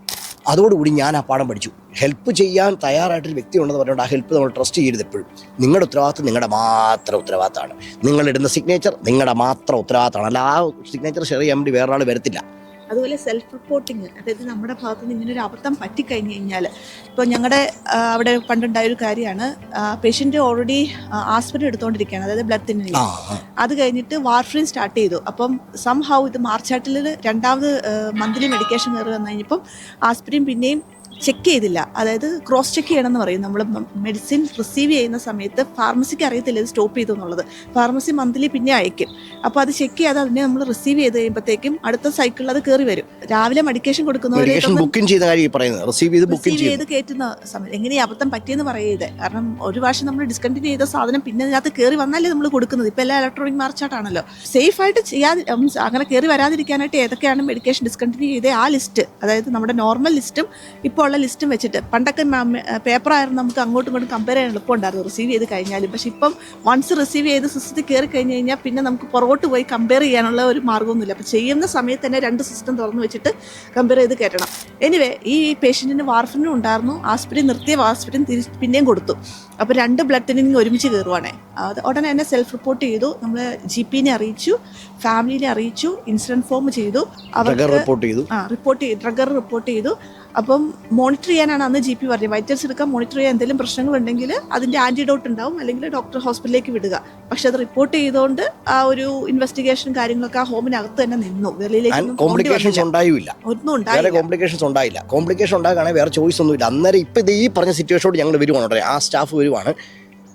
അതോടുകൂടി ഞാൻ ആ പാഠം പഠിച്ചു. ഹെൽപ്പ് ചെയ്യാൻ തയ്യാറായിട്ടൊരു വ്യക്തി ഉണ്ടെന്ന് പറഞ്ഞുകൊണ്ട് ആ ഹെൽപ്പ് നമ്മൾ ട്രസ്റ്റ് ചെയ്യരുത് എപ്പോഴും. നിങ്ങളുടെ ഉത്തരവാദിത്വം നിങ്ങളുടെ മാത്രം ഉത്തരവാദിത്തമാണ്. നിങ്ങളിടുന്ന സിഗ്നേച്ചർ നിങ്ങളുടെ മാത്രം ഉത്തരവാദിത്തമാണ്. അല്ല ആ സിഗ്നേച്ചർ ഷെയർ ചെയ്യാൻ വേണ്ടി വേറൊരാൾ വരത്തില്ല. അതുപോലെ സെൽഫ് റിപ്പോർട്ടിങ് അതായത് നമ്മുടെ ഭാഗത്ത് നിന്ന് ഇങ്ങനെ ഒരു അബദ്ധം പറ്റിക്കഴിഞ്ഞ് കഴിഞ്ഞാൽ ഇപ്പോൾ ഞങ്ങളുടെ അവിടെ പണ്ടുണ്ടായ ഒരു കാര്യമാണ് പേഷ്യന്റ് ഓൾറെഡി ആസ്പിരിൻ എടുത്തുകൊണ്ടിരിക്കുകയാണ് അതായത് ബ്ലഡ് തിന്നിങ്. അത് കഴിഞ്ഞിട്ട് വാർഫറിൻ സ്റ്റാർട്ട് ചെയ്തു അപ്പം സംഹൗ ഇത് മാർച്ചാട്ടിൽ രണ്ടാമത് മന്ത്ലി മെഡിക്കേഷൻ കയറി വന്നു കഴിഞ്ഞപ്പം ആസ്പിരിൻ പിന്നെയും ചെക്ക് ചെയ്തില്ല. അതായത് ക്രോസ് ചെക്ക് ചെയ്യണമെന്ന് പറയും. നമ്മൾ മെഡിസിൻ റിസീവ് ചെയ്യുന്ന സമയത്ത് ഫാർമസിക്ക് അറിയത്തില്ല ഇത് സ്റ്റോപ്പ് ചെയ്തു എന്നുള്ളത്. ഫാർമസി മന്ത്ലി പിന്നെ അയക്കും. അപ്പോൾ അത് ചെക്ക് ചെയ്യാതെ അതിനെ നമ്മൾ റിസീവ് ചെയ്ത് കഴിയുമ്പോഴത്തേക്കും അടുത്ത സൈക്കിളിൽ അത് കയറി വരും. രാവിലെ മെഡിക്കേഷൻ കൊടുക്കുന്നവരെ ബുക്കിംഗ് ചെയ്യുന്ന കാര്യം പറയുന്നത്. റിസീവ് ചെയ്ത് ബുക്കിംഗ് ചെയ്തു. ചെയ്ത് കയറ്റുന്ന സമയം. എങ്ങനെ അബദ്ധം പറ്റിയെന്ന് പറയരുത് കാരണം ഒരു പ്രാവശ്യം നമ്മൾ ഡിസ്കണ്ടിന്യൂ ചെയ്ത സാധനം പിന്നെ അതിനകത്ത് കയറി വന്നാലേ നമ്മൾ കൊടുക്കുന്നത്. ഇപ്പം എല്ലാം ഇലക്ട്രോണിക് മാർച്ചാട്ടാണല്ലോ സേഫ് ആയിട്ട് ചെയ്യാതെ അങ്ങനെ കയറി വരാതിരിക്കാനായിട്ട് ഏതൊക്കെയാണ് മെഡിക്കേഷൻ ഡിസ്കണ്ടിന്യൂ ചെയ്ത ആ ലിസ്റ്റ് അതായത് നമ്മുടെ നോർമൽ ലിസ്റ്റും ഇപ്പോൾ ഉള്ള ലിസ്റ്റും വെച്ചിട്ട്. പണ്ടൊക്കെ പേപ്പറായിരുന്നു നമുക്ക് അങ്ങോട്ടും ഇങ്ങോട്ടും കമ്പയർ ചെയ്യാൻ എളുപ്പമുണ്ടായിരുന്നു റിസീവ് ചെയ്ത് കഴിഞ്ഞാലും. പക്ഷെ ഇപ്പം വൺസ് റിസീവ് ചെയ്ത് സിസ്റ്റത്തിൽ കയറി കഴിഞ്ഞ് കഴിഞ്ഞാൽ പിന്നെ നമുക്ക് പുറകോട്ട് പോയി കമ്പയർ ചെയ്യാനുള്ള ഒരു മാർഗമൊന്നുമില്ല. അപ്പോൾ ചെയ്യുന്ന സമയത്ത് തന്നെ രണ്ട് സിസ്റ്റം തുറന്ന് വെച്ചിട്ട് കമ്പയർ ചെയ്ത് കയറ്റണം എനിവേ ഈ പേഷ്യന്റിന് വാർഫിനും ഉണ്ടായിരുന്നു. ആസ്പിരിൻ നിർത്തിയ ആസ്പിരിൻ തിരിച്ച് പിന്നെയും കൊടുത്തു. അപ്പോൾ രണ്ട് ബ്ലഡ് തിന്നിങ് ഒരുമിച്ച് കയറുവാണേ. അത് ഉടനെ തന്നെ സെൽഫ് റിപ്പോർട്ട് ചെയ്തു. നമ്മൾ ജി പിനെ അറിയിച്ചു ഫാമിലിനെ അറിയിച്ചു ഇൻസിഡന്റ് ഫോം ചെയ്തു. അവർക്ക് റിപ്പോർട്ട് ചെയ്തു. ആ റിപ്പോർട്ട് ചെയ്തു ട്രഗർ റിപ്പോർട്ട് ചെയ്തു. അപ്പം മോണിറ്റർ ചെയ്യാനാണ് അന്ന് ജി പി പറഞ്ഞത്. വൈറ്റൽസ് എടുക്കാൻ മോണിറ്റർ ചെയ്യാൻ എന്തെങ്കിലും പ്രശ്നങ്ങളുണ്ടെങ്കിൽ അതിന്റെ ആന്റിഡോട്ട് ഉണ്ടാവും. അല്ലെങ്കിൽ ഡോക്ടർ ഹോസ്പിറ്റലിലേക്ക് വിടുക. പക്ഷെ അത് റിപ്പോർട്ട് ചെയ്തുകൊണ്ട് ആ ഒരു ഇൻവെസ്റ്റിഗേഷൻ കാര്യങ്ങളൊക്കെ ആ ഹോമിനകത്ത് തന്നെ നിന്നു. വെളിയിലേക്ക് കോംപ്ലിക്കേഷൻസ് ഉണ്ടായില്ല. ഒന്നും വേറെ ഉണ്ടായില്ല. കോംപ്ലിക്കേഷൻസ് ഉണ്ടായില്ല. കോംപ്ലിക്കേഷൻ ഉണ്ടാകുകയാണെങ്കിൽ വേറെ ചോയ്സ് ഒന്നും ഇല്ല അന്നേരം ഇപ്പം ഇത് ഈ പറഞ്ഞ സിറ്റുവേഷനോട് ഞങ്ങൾ വരുവാണ് ആ സ്റ്റാഫ് വരുവാണ്.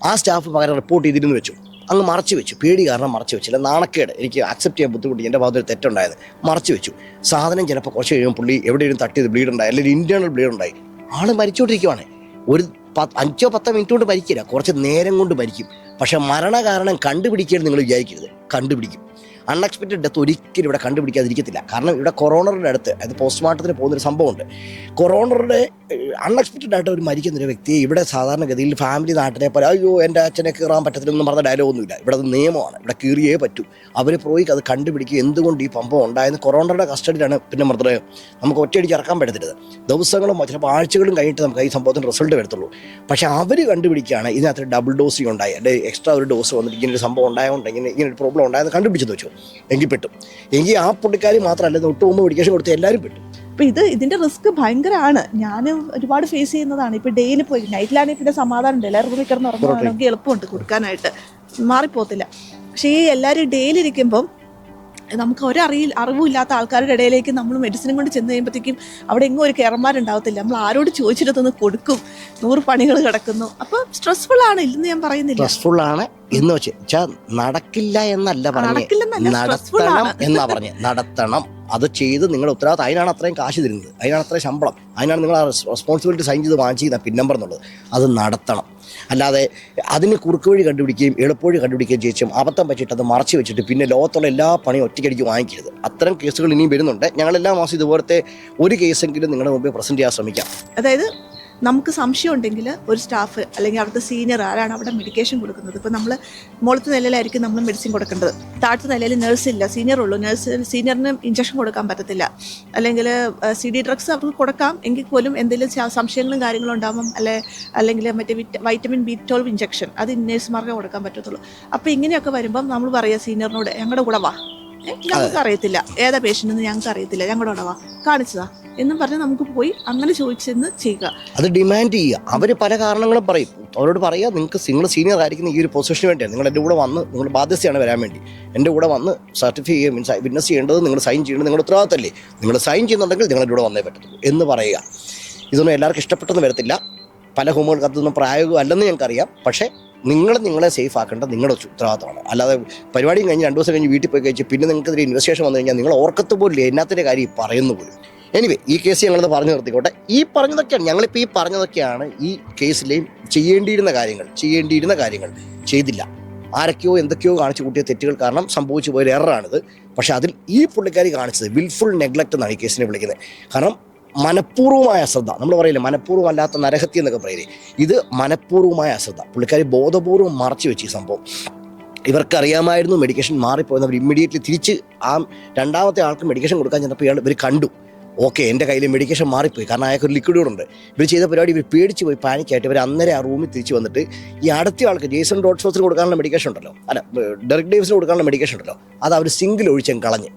ആ സ്റ്റാഫ് പകരം റിപ്പോർട്ട് ചെയ്തിരുന്നു വെച്ചു. അങ്ങ് മറച്ചു വെച്ചു. പേടി കാരണം മറച്ചു വെച്ചില്ല നാണക്കേട്. എനിക്ക് അക്സെപ്റ്റ് ചെയ്യാൻ ബുദ്ധിമുട്ടി. എന്റെ ഭാഗത്ത് ഒരു തെറ്റുണ്ടായത്. മറച്ചു വെച്ചു. സാധനം ചിലപ്പോൾ കുറച്ച് കഴിയുമ്പോൾ പുള്ളി എവിടെയും തട്ടിയത് ബ്ലീഡ് ഉണ്ടായി. അല്ലെങ്കിൽ ഇന്റേർണൽ ബ്ലീഡ് ഉണ്ടായി. ആൾ മരിച്ചുകൊണ്ടിരിക്കുവാണ് ഒരു പത്ത് അഞ്ചോ പത്തോ മിനിറ്റ് കൊണ്ട് മരിക്കില്ല. കുറച്ച് നേരം കൊണ്ട് മരിക്കും. പക്ഷെ മരണകാരണം കണ്ടുപിടിക്കരുത് നിങ്ങൾ വിചാരിക്കരുത്. കണ്ടുപിടിക്കും. അൺഎക്സ്പെക്റ്റഡ് ഡെത്ത് ഒരിക്കലും ഇവിടെ കണ്ടുപിടിക്കാതിരിക്കത്തില്ല. കാരണം ഇവിടെ കൊറോണറുടെ അടുത്ത് അത് പോസ്റ്റ്മോർട്ടത്തിന് പോകുന്നൊരു സംഭവമുണ്ട്. കൊറോണറുടെ അൺഎക്സ്പെക്റ്റഡ് ആയിട്ട് ഒരു മരിക്കുന്ന ഒരു വ്യക്തിയെ ഇവിടെ സാധാരണഗതിയിൽ ഫാമിലി നാട്ടിനെ പോലെ അയ്യോ എന്റെ അച്ഛനെ കീറാൻ പറ്റത്തില്ലെന്ന് പറഞ്ഞ ഡയലോഗൊന്നുമില്ല ഇവിടെ അത് നിയമമാണ്. ഇവിടെ കീറിയേ പറ്റൂ. അവർ പോയി അത് കണ്ടുപിടിക്കുക എന്തുകൊണ്ട് ഈ പമ്പം ഉണ്ടായെന്ന് കൊറോണറുടെ കസ്റ്റഡിയിലാണ് പിന്നെ മൃതദേഹം. നമുക്ക് ഒറ്റയടിക്ക് ഇറക്കാൻ പറ്റത്തില്ല ദിവസങ്ങളും ചിലപ്പോൾ ആഴ്ചകളും കഴിഞ്ഞിട്ട് നമുക്ക് ഈ സംഭവത്തിന് റിസൾട്ട് വരത്തുള്ളൂ. പക്ഷേ അവർ കണ്ടുപിടിക്കുകയാണ് ഇതിനകത്ത് ഡബിൾ ഡോസിങ് ഉണ്ടായി. അല്ലെങ്കിൽ എക്സ്ട്രാ ഒരു ഡോസ് വന്നിട്ട് ഇങ്ങനെ ഒരു സംഭവം ഉണ്ടായതുകൊണ്ട് ഇങ്ങനെ ഇങ്ങനെ ഒരു പ്രോബ്ലം ഉണ്ടായെന്ന് കണ്ടുപിടിച്ചെന്ന് വെച്ചു. എങ്കിൽ പെട്ടു. എങ്കിൽ ആ പുള്ളിക്കാരി മാത്രമല്ല ഒട്ട് മുമ്പ് മെഡിക്കേഷൻ കൊടുത്ത് എല്ലാവരും പെട്ടു. അപ്പോൾ ഇത് ഇതിന്റെ റിസ്ക് ഭയങ്കരമാണ് ഞാൻ ഒരുപാട് ഫേസ് ചെയ്യുന്നതാണ്. ഇപ്പോൾ ഡേയിൽ പോയി നൈറ്റിലാണെങ്കിൽ പിന്നെ സമാധാനം ഉണ്ട്. എല്ലാവരും റൂമിൽ കിടന്ന് ഉറങ്ങുകയാണെങ്കിൽ എളുപ്പമുണ്ട് കൊടുക്കാനായിട്ട്. മാറിപ്പോത്തില്ല പക്ഷേ ഈ എല്ലാവരും ഡെയിലി ഇരിക്കുമ്പം നമുക്ക് ഒരറിയിൽ അറിവില്ലാത്ത ആൾക്കാരുടെ ഇടയിലേക്ക് നമ്മൾ മെഡിസിനും കൊണ്ട് ചെന്ന് കഴിയുമ്പോഴത്തേക്കും അവിടെ എങ്ങും ഒരു കെയർമാരുണ്ടാവത്തില്ല നമ്മൾ ആരോട് ചോദിച്ചിട്ടൊന്ന് കൊടുക്കും. നൂറ് പണികൾ കിടക്കുന്നു. അപ്പോൾ സ്ട്രെസ്ഫുൾ ആണ്. ഇല്ലെന്ന് ഞാൻ പറയുന്നില്ല. സ്ട്രെസ്ഫുൾ ആണ്. എന്ന് വെച്ചാൽ നടക്കില്ല എന്നല്ല പറഞ്ഞു. നടത്തണം എന്നാ പറഞ്ഞത് നടത്തണം. അത് ചെയ്ത് നിങ്ങളുടെ ഉത്തരവാദിത്തം അതിനാണ് അത്രയും കാശ് തരുന്നത്. അതിനാണ് അത്രയും ശമ്പളം. അതിനാണ് നിങ്ങൾ ആ റെസ്പോൺസിബിലിറ്റി സൈൻ ചെയ്ത് വാങ്ങിച്ചിരുന്ന പിൻ നമ്പർ എന്നുള്ളത്. അത് നടത്തണം. അല്ലാതെ അതിന് കുറുക്ക് വഴി കണ്ടുപിടിക്കുകയും എളുപ്പവഴി കണ്ടുപിടിക്കുകയും ചേച്ചും അബദ്ധം പറ്റിയിട്ട് അത് മറച്ചു വെച്ചിട്ട് പിന്നെ ലോകത്തുള്ള എല്ലാ പണിയും ഒറ്റയ്ക്കടിക്ക് വാങ്ങിക്കരുത്. അത്തരം കേസുകൾ ഇനിയും വരുന്നുണ്ട്. ഞങ്ങൾ മാസം ഇതുപോലത്തെ ഒരു കേസെങ്കിലും നിങ്ങളുടെ മുമ്പിൽ പ്രസന്റ് ചെയ്യാൻ ശ്രമിക്കാം. അതായത് നമുക്ക് സംശയം ഉണ്ടെങ്കിൽ ഒരു സ്റ്റാഫ് അല്ലെങ്കിൽ അവിടുത്തെ സീനിയർ ആരാണ് അവിടെ മെഡിക്കേഷൻ കൊടുക്കുന്നത്? ഇപ്പോൾ നമ്മൾ മുകളത്തെ നിലയിലായിരിക്കും നമ്മൾ മെഡിസിൻ കൊടുക്കേണ്ടത്. താഴത്തെ നിലയിൽ നഴ്സ് ഇല്ല സീനിയർ ഉള്ളൂ. നേഴ്സ് സീനിയറിന് ഇഞ്ചക്ഷൻ കൊടുക്കാൻ പറ്റത്തില്ല. അല്ലെങ്കിൽ സി ഡി ഡ്രഗ്സ് അവർക്ക് കൊടുക്കാം എങ്കിൽ പോലും എന്തെങ്കിലും സംശയങ്ങളും കാര്യങ്ങളും ഉണ്ടാകും അല്ലെ അല്ലെങ്കിൽ മറ്റേ വിറ്റ വൈറ്റമിൻ ബി ട്വൽവ് ഇഞ്ചക്ഷൻ അത് നേഴ്സുമാർക്കേ കൊടുക്കാൻ പറ്റത്തുള്ളൂ. അപ്പോൾ ഇങ്ങനെയൊക്കെ വരുമ്പം നമ്മൾ പറയുക സീനിയറിനോട് ഞങ്ങളുടെ കൂടെ വാ. ഞങ്ങൾക്ക് അറിയത്തില്ല ഏതാ പേഷ്യന്റ് എന്ന് ഞങ്ങൾക്ക് അറിയത്തില്ല ഞങ്ങളുടെ വാ കാണിച്ചതാ. എന്നും പറഞ്ഞ് നമുക്ക് പോയി അങ്ങനെ ചോദിച്ചെന്ന് ചെയ്യുക. അത് ഡിമാൻഡ് ചെയ്യുക. അവർ പല കാരണങ്ങളും പറയും. അവരോട് പറയുക നിങ്ങൾക്ക് നിങ്ങൾ സീനിയർ ആയിരിക്കുന്ന ഈ ഒരു പൊസിഷന് വേണ്ടിയാണ്. നിങ്ങൾ എന്റെ കൂടെ വന്ന് നിങ്ങൾ ബാധ്യസ്ഥയാണ് വരാൻ വേണ്ടി. എന്റെ കൂടെ വന്ന് സർട്ടിഫൈ ചെയ്യുക മീൻസ് വിറ്റ്നസ് ചെയ്യേണ്ടത് നിങ്ങൾ സൈൻ ചെയ്യേണ്ടത് നിങ്ങളുടെ ഉത്തരവാദിത്തമല്ലേ നിങ്ങൾ സൈൻ ചെയ്യുന്നുണ്ടെങ്കിൽ നിങ്ങൾ എന്റെ കൂടെ വന്നേ പറ്റത്തുള്ളൂ. എന്ന് പറയുക. ഇതൊന്നും എല്ലാവർക്കും ഇഷ്ടപ്പെട്ടെന്ന് വരത്തില്ല. പല ഹോമുകൾക്ക് അതൊന്നും പ്രായോഗികം അല്ലെന്ന് ഞങ്ങൾക്കറിയാം. പക്ഷേ നിങ്ങൾ നിങ്ങളെ സേഫ് ആക്കേണ്ടത് നിങ്ങളുടെ ഉത്തരവാദിത്തമാണ്. അല്ലാതെ പരിപാടിയും കഴിഞ്ഞ് രണ്ട് ദിവസം കഴിഞ്ഞ് വീട്ടിൽ പോയി കഴിച്ച് പിന്നെ നിങ്ങൾക്ക് ഇതിൽ ഇൻവെസ്റ്റിഗേഷൻ വന്നു കഴിഞ്ഞാൽ നിങ്ങൾ ഓർക്കത്ത് പോലും എന്നാത്തിന്റെ കാര്യം പറയുന്നു പോലും. എനിവേ ഈ കേസ് ഞങ്ങളത് പറഞ്ഞു നിർത്തിക്കോട്ടെ. ഈ പറഞ്ഞതൊക്കെയാണ് ഞങ്ങളിപ്പോൾ ഈ പറഞ്ഞതൊക്കെയാണ് ഈ കേസിലെയും ചെയ്യേണ്ടിയിരുന്ന കാര്യങ്ങൾ ചെയ്യേണ്ടിയിരുന്ന കാര്യങ്ങൾ ചെയ്തില്ല. ആരൊക്കെയോ എന്തൊക്കെയോ കാണിച്ചു കൂട്ടിയ തെറ്റുകൾ കാരണം സംഭവിച്ചു പോയ എററാണിത് പക്ഷേ അതിൽ ഈ പുള്ളിക്കാരി കാണിച്ചത് വിൽഫുൾ നെഗ്ലക്റ്റ് എന്നാണ് ഈ കേസിനെ വിളിക്കുന്നത്. കാരണം മനഃപൂർവമായ അശ്രദ്ധ. നമ്മൾ പറയില്ലേ മനഃപൂർവമല്ലാത്ത നരഹത്യ എന്നൊക്കെ പറയില്ലേ. ഇത് മനഃപൂർവമായ അശ്രദ്ധ. പുള്ളിക്കാരി ബോധപൂർവം മറച്ചു വെച്ച് ഈ സംഭവം. ഇവർക്കറിയാമായിരുന്നു മെഡിക്കേഷൻ മാറിപ്പോയെന്ന്. അവർ ഇമ്മീഡിയറ്റ്ലി തിരിച്ച് ആ രണ്ടാമത്തെ ആൾക്ക് മെഡിക്കേഷൻ കൊടുക്കാൻ ചെന്നപ്പോൾ ഇയാൾ ഇവർ കണ്ടു. ഓക്കെ എന്റെ കയ്യിൽ മെഡിക്കേഷൻ മാറിപ്പോയി. കാരണം അയാൾക്ക് ഒരു ലിക്വിഡ് ഉണ്ട്. ഇവർ ചെയ്ത പരിപാടി ഇവർ പേടിച്ച് പോയി പാനിക്കായിട്ട് ഇവർ അന്നേരം ആ റൂമിൽ തിരിച്ച് വന്നിട്ട് ഈ അടുത്ത ആൾക്ക് ജേസൺ ഡോട്ട് ഷോസിന് കൊടുക്കാനുള്ള മെഡിക്കേഷൻ ഉണ്ടല്ലോ. അല്ല ഡെറിക് ഡേവിസിന് കൊടുക്കാനുള്ള മെഡിക്കേഷൻ ഉണ്ടല്ലോ. അത് അവർ സിംഗിൾ ഒഴിച്ചങ്ങ് കളഞ്ഞ്.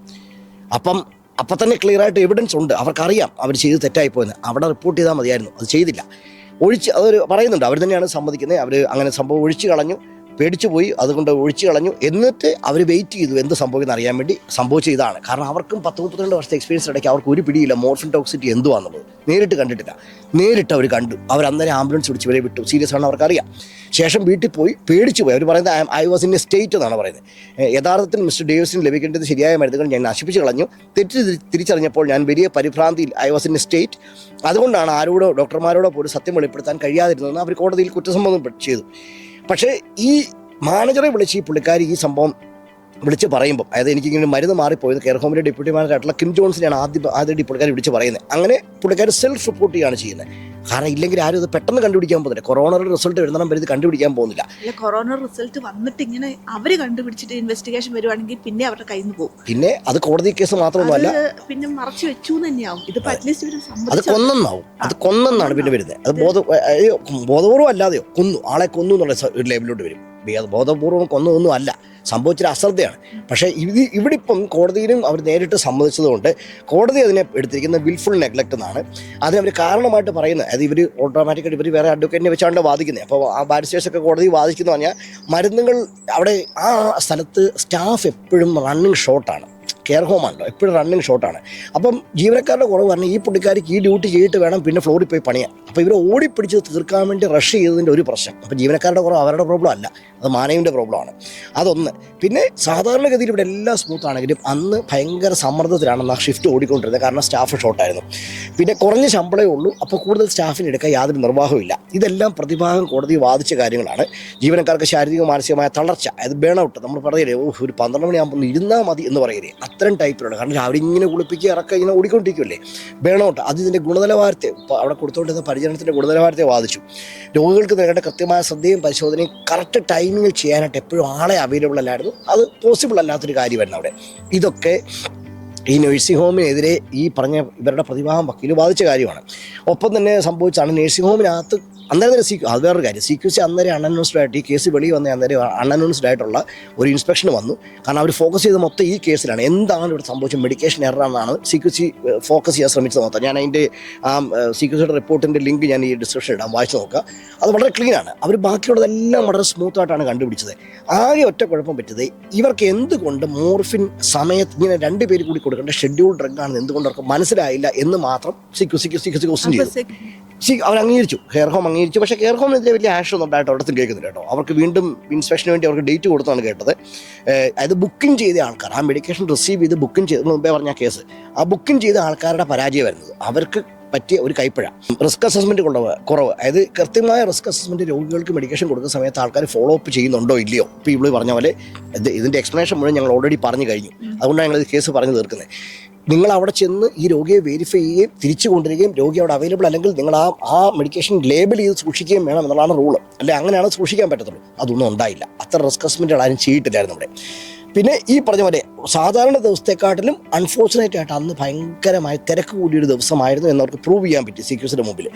അപ്പം അപ്പം തന്നെ ക്ലിയർ ആയിട്ട് എവിഡൻസ് ഉണ്ട്. അവർക്കറിയാം അവർ ചെയ്ത് തെറ്റായിപ്പോയെന്ന്. അവിടെ റിപ്പോർട്ട് ചെയ്താൽ മതിയായിരുന്നു. അത് ചെയ്തില്ല. ഒഴിച്ച് അതൊരു പറയുന്നുണ്ട്. അവർ തന്നെയാണ് സമ്മതിക്കുന്നത്. അവർ അങ്ങനെ സംഭവം ഒഴിച്ച് കളഞ്ഞു. പേടിച്ചു പോയി അതുകൊണ്ട് ഒഴിച്ചു കളഞ്ഞു. എന്നിട്ട് അവർ വെയിറ്റ് ചെയ്തു എന്ത് സംഭവിക്കുന്ന അറിയാൻ വേണ്ടി സംഭവിച്ച ഇതാണ്. കാരണം അവർക്കും പത്ത് മുപ്പത്തിരണ്ട് വർഷത്തെ എക്സ്പീരിയൻസ് ഇടയ്ക്ക് അവർക്ക് ഒരു പിടിയില്ല. മോർഫിൻ ടോക്സിറ്റി എന്തുവാന്നുള്ളത്. നേരിട്ട് കണ്ടിട്ടില്ല. നേരിട്ട് അവർ കണ്ടു. അവർ അന്നേരം ആംബുലൻസ് വിളിച്ച് വരെ വിട്ടു. സീരിയസ് ആണ് അവർക്കറിയാം. ശേഷം വീട്ടിൽ പോയി പേടിച്ചു പോയി അവർ പറയുന്നത് I was in a state എന്നാണ് പറയുന്നത്. യഥാർത്ഥത്തിൽ മിസ്റ്റർ ഡേവിസിന് ലഭിക്കേണ്ടത് ശരിയായ മരുന്നുകൾ ഞാൻ നശിപ്പിച്ച് കളഞ്ഞു. തെറ്റ് തിരി- തിരിച്ചറിഞ്ഞപ്പോൾ ഞാൻ വലിയ പരിഭ്രാന്തിയിൽ I was in a state അതുകൊണ്ടാണ് ആരോടോ ഡോക്ടർമാരോടോ പോലും സത്യം വെളിപ്പെടുത്താൻ കഴിയാതിരുന്നതെന്ന് അവർ കോടതിയിൽ കുറ്റസമ്മതം ചെയ്തു. പക്ഷേ ഈ മാനേജറെ വിളിച്ച് ഈ പുള്ളിക്കാരി ഈ സംഭവം വിളിച്ച് പറയുമ്പോൾ അതായത് എനിക്കിങ്ങനെ മരുന്ന് മാറിപ്പോയത് കെയർ ഹോമിലെ ഡെപ്യൂട്ടി മാനേജറായിട്ടുള്ള കിം ജോൺസിനെയാണ് ആദ്യം ആദ്യം പുള്ളിക്കാരി വിളിച്ച് പറയുന്നത്. അങ്ങനെ പുള്ളിക്കാർ സെൽഫ് റിപ്പോർട്ട് ചെയ്യുകയാണ് ചെയ്യുന്നത്. കാരണം ഇല്ലെങ്കിൽ ആരും ഇത് പെട്ടെന്ന് കണ്ടുപിടിക്കാൻ പോകുന്നില്ല. കൊറോണയുടെ റിസൾട്ട് വരുന്ന വരെ ഇത് കണ്ടുപിടിക്കാൻ പോകുന്നില്ല. കൊറോണ റിസൾട്ട് വന്നിട്ട് ഇങ്ങനെ അവർ കണ്ടുപിടിച്ചിട്ട് ഇൻവെസ്റ്റിഗേഷൻ വരുവാണെങ്കിൽ പിന്നെ അവരുടെ കയ്യിൽ നിന്ന് പോകും. പിന്നെ അത് കോടതി കേസ് മാത്രമല്ല പിന്നെ മറച്ചു വെച്ചു തന്നെയാവും. ഇത് അറ്റ്ലീസ്റ്റ് അത് കൊന്നാവും കൊന്നെന്നാവും അത് കൊന്നെന്നാണ് പിന്നെ വരുന്നത്. അത് ബോധ ബോധപൂർവം അല്ലാതെയോ കൊന്നു. ആളെ കൊന്നു എന്നുള്ള ലേബിലോട്ട് വരും. ബോധപൂർവം കൊന്നതൊന്നും അല്ല. സംഭവിച്ചൊരു അശ്രദ്ധയാണ്. പക്ഷേ ഇത് ഇവിടെ ഇപ്പം കോടതിയിലും അവർ നേരിട്ട് സമ്മതിച്ചതുകൊണ്ട് കോടതി അതിനെ എടുത്തിരിക്കുന്ന വിൽഫുൾ നെഗ്ലക്റ്റ് എന്നാണ്. അതിനവർ കാരണമായിട്ട് പറയുന്നത്. അത് ഇവർ ഓട്ടോമാറ്റിക്കായിട്ട് ഇവർ വേറെ അഡ്വക്കേറ്റിനെ വെച്ചാണ്ട് വാദിക്കുന്നത്. അപ്പോൾ ആ ബാരിസ്റ്റേഴ്സൊക്കെ കോടതി വാദിക്കുന്നു പറഞ്ഞാൽ മരുന്നുകൾ അവിടെ ആ സ്ഥലത്ത് സ്റ്റാഫ് എപ്പോഴും റണ്ണിങ് ഷോർട്ടാണ് കെയർ ഹോമാണല്ലോ എപ്പോഴും റണ്ണിങ് ഷോട്ടാണ് അപ്പം ജീവനക്കാരുടെ കുറവ് പറഞ്ഞാൽ ഈ പുള്ളിക്കാർക്ക് ഈ ഡ്യൂട്ടി ചെയ്തിട്ട് വേണം പിന്നെ ഫ്ലോറിൽ പോയി പണിയാൻ. അപ്പോൾ ഇവർ ഓടിപ്പിടിച്ച് തീർക്കാൻ വേണ്ടി റഷ് ചെയ്തതിന്റെ ഒരു പ്രശ്നം. അപ്പോൾ ജീവനക്കാരുടെ കുറവ് അവരുടെ പ്രോബ്ലം അല്ല. അത് മാനവിന്റെ പ്രോബ്ലമാണ് അതൊന്ന്. പിന്നെ സാധാരണഗതിയിൽ ഇവിടെ എല്ലാം സ്മൂത്ത് ആണെങ്കിലും അന്ന് ഭയങ്കര സമ്മർദ്ദത്തിലാണ് ആ ഷിഫ്റ്റ് ഓടിക്കൊണ്ടിരുന്നത്. കാരണം സ്റ്റാഫ് ഷോർട്ടായിരുന്നു പിന്നെ കുറഞ്ഞ ശമ്പളമേ ഉള്ളൂ. അപ്പോൾ കൂടുതൽ സ്റ്റാഫിന് എടുക്കാൻ യാതൊരു നിർവാഹമില്ല ഇതെല്ലാം പ്രതിഭാഗം കോടതി വാദിച്ച കാര്യങ്ങളാണ്. ജീവനക്കാർക്ക് ശാരീരിക മാനസികമായ തളർച്ച അതായത് ബേണൗട്ട് നമ്മൾ പറയില്ലേ ഓ ഒരു പന്ത്രണ്ട് മണിയാകുമ്പോൾ ഇരുന്നാൽ മതി എന്ന് പറയില്ലേ അത്തരം ടൈപ്പിലാണ് കാരണം രാവിലെ ഇങ്ങനെ കുളിപ്പിക്കുക ഇറക്കുക ഇങ്ങനെ ഓടിക്കൊണ്ടിരിക്കുമല്ലേ ബേണോട്ട് അത് ഇതിന്റെ ഗുണനിലവാരത്തെ അവിടെ കൊടുത്തുകൊണ്ടിരുന്ന പരിചരണത്തിന്റെ ഗുണനിലവാരത്തെ ബാധിച്ചു. രോഗികൾക്ക് നൽകേണ്ട കൃത്യമായ ശ്രദ്ധയും പരിശോധനയും കറക്റ്റ് ടൈമിങ്ങിൽ ചെയ്യാനായിട്ട് എപ്പോഴും ആളെ അവൈലബിൾ അല്ലായിരുന്നു. അത് പോസിബിൾ അല്ലാത്തൊരു കാര്യമായിരുന്നു അവിടെ. ഇതൊക്കെ ഈ നഴ്സിംഗ് ഹോമിനെതിരെ ഈ പറഞ്ഞ ഇവരുടെ പ്രതിഭാഗം വക്കീൽ ബാധിച്ച കാര്യമാണ്. ഒപ്പം തന്നെ സംഭവിച്ചാണ് നഴ്സിംഗ് ഹോമിനകത്ത് അന്നേരം തന്നെ സി അത് വേറൊരു കാര്യം. സി ക്യു സി അന്നേരം അൺഅനൗൺസ്ഡ് ആയിട്ട് ഈ കേസ് വെളി വന്ന അന്നേരം അൺഅനൗൺസ്ഡ് ആയിട്ടുള്ള ഒരു ഇൻസ്പെക്ഷൻ വന്നു. കാരണം അവർ ഫോക്കസ് ചെയ്ത മൊത്തം ഈ കേസിലാണ്. എന്താണ് ഇവിടെ സംഭവിച്ചത് മെഡിക്കേഷൻ എററാണെന്നാണ് സി ക്യു സി ഫോക്കസ് ചെയ്യാൻ ശ്രമിച്ചത് മൊത്തം. ഞാൻ അതിന്റെ ആ സി ക്യു സിയുടെ റിപ്പോർട്ടിന്റെ ലിങ്ക് ഞാൻ ഈ ഡിസ്ക്രിപ്ഷൻ ഇടാം. വായിച്ച് നോക്കുക. അത് വളരെ ക്ലീൻ ആണ്. അവർ ബാക്കിയുള്ളതെല്ലാം വളരെ സ്മൂത്ത് ആയിട്ടാണ് കണ്ടുപിടിച്ചത്. ആകെ ഒറ്റ കുഴപ്പം പറ്റിയത് ഇവർക്ക് എന്തുകൊണ്ട് മോർഫിൻ സമയത്ത് ഇങ്ങനെ രണ്ട് പേര് കൂടി കൊടുക്കേണ്ട ഷെഡ്യൂൾ ഡ്രഗ് ആണെന്ന് എന്തുകൊണ്ട് അവർക്ക് മനസ്സിലായില്ല എന്ന് മാത്രം സിക്കു സിക്കു സിക്കു ക്വസ്റ്റ്യൻ ചെയ്തു. സി അവർ അംഗീകരിച്ചു. കെയർ ഹോം അംഗീകരിച്ചു. പക്ഷേ കെയർ ഹോമിനെതിരെ വലിയ ആക്ഷൻ ഒന്നും ഉണ്ടായിട്ട് അവിടത്തും കേൾക്കുന്നില്ല കേട്ടോ. അവർക്ക് വീണ്ടും ഇൻസ്പെക്ഷന് വേണ്ടി അവർക്ക് ഡേറ്റ് കൊടുത്താണ് കേട്ടത്. അതായത് അത് ബുക്കിംഗ് ചെയ്ത ആൾക്കാർ ആ മെഡിക്കേഷൻ റിസീവ് ചെയ്ത് ബുക്കിംഗ് ചെയ്ത് മുമ്പേ പറഞ്ഞ കേസ് ആ ബുക്കിംഗ് ചെയ്ത ആൾക്കാരുടെ പരാജയം വരുന്നത്. അവർക്ക് പറ്റിയ ഒരു കൈപ്പഴ. റിസ്ക് അസസ്മെന്റ് കുറവ് കുറവ്. അതായത് കൃത്യമായ റിസ്ക് അസസ്മെന്റ് രോഗികൾക്ക് മെഡിക്കേഷൻ കൊടുക്കുന്ന സമയത്ത് ആൾക്കാർ ഫോളോ അപ്പ് ചെയ്യുന്നുണ്ടോ ഇല്ലയോ? ഇപ്പോൾ ഇവിടെ പറഞ്ഞ പോലെ ഇത് ഇതിന്റെ എക്സ്പ്ലനേഷൻ മുഴുവൻ ഞങ്ങൾ ഓൾറെഡി പറഞ്ഞു കഴിഞ്ഞു. അതുകൊണ്ടാണ് ഞങ്ങൾ കേസ് പറഞ്ഞു തീർക്കുന്നത്. നിങ്ങൾ അവിടെ ചെന്ന് ഈ രോഗിയെ വെരിഫൈ ചെയ്യുകയും തിരിച്ചു കൊണ്ടുവരികയും രോഗി അവിടെ അവൈലബിൾ അല്ലെങ്കിൽ നിങ്ങൾ ആ ആ മെഡിക്കേഷൻ ലേബിൾ ചെയ്ത് സൂക്ഷിക്കുകയും വേണം എന്നുള്ളതാണ് റൂൾ അല്ലെ അങ്ങനെയാണ് സൂക്ഷിക്കാൻ പറ്റത്തുള്ളൂ. അതൊന്നും ഉണ്ടായില്ല. അത്ര റിസ്ക് അസസ്മെന്റുകൾ ആരും ചെയ്തിട്ടില്ലായിരുന്നു ഇവിടെ. പിന്നെ ഈ പറഞ്ഞ പോലെ സാധാരണ ദിവസത്തെക്കാട്ടിലും അൺഫോർച്ചുനേറ്റ് ആയിട്ട് അന്ന് ഭയങ്കരമായി തിരക്ക് കൂടിയൊരു ദിവസമായിരുന്നു എന്നവർക്ക് പ്രൂവ് ചെയ്യാൻ പറ്റി. സീക്യൂസിന്റെ മുമ്പിൽ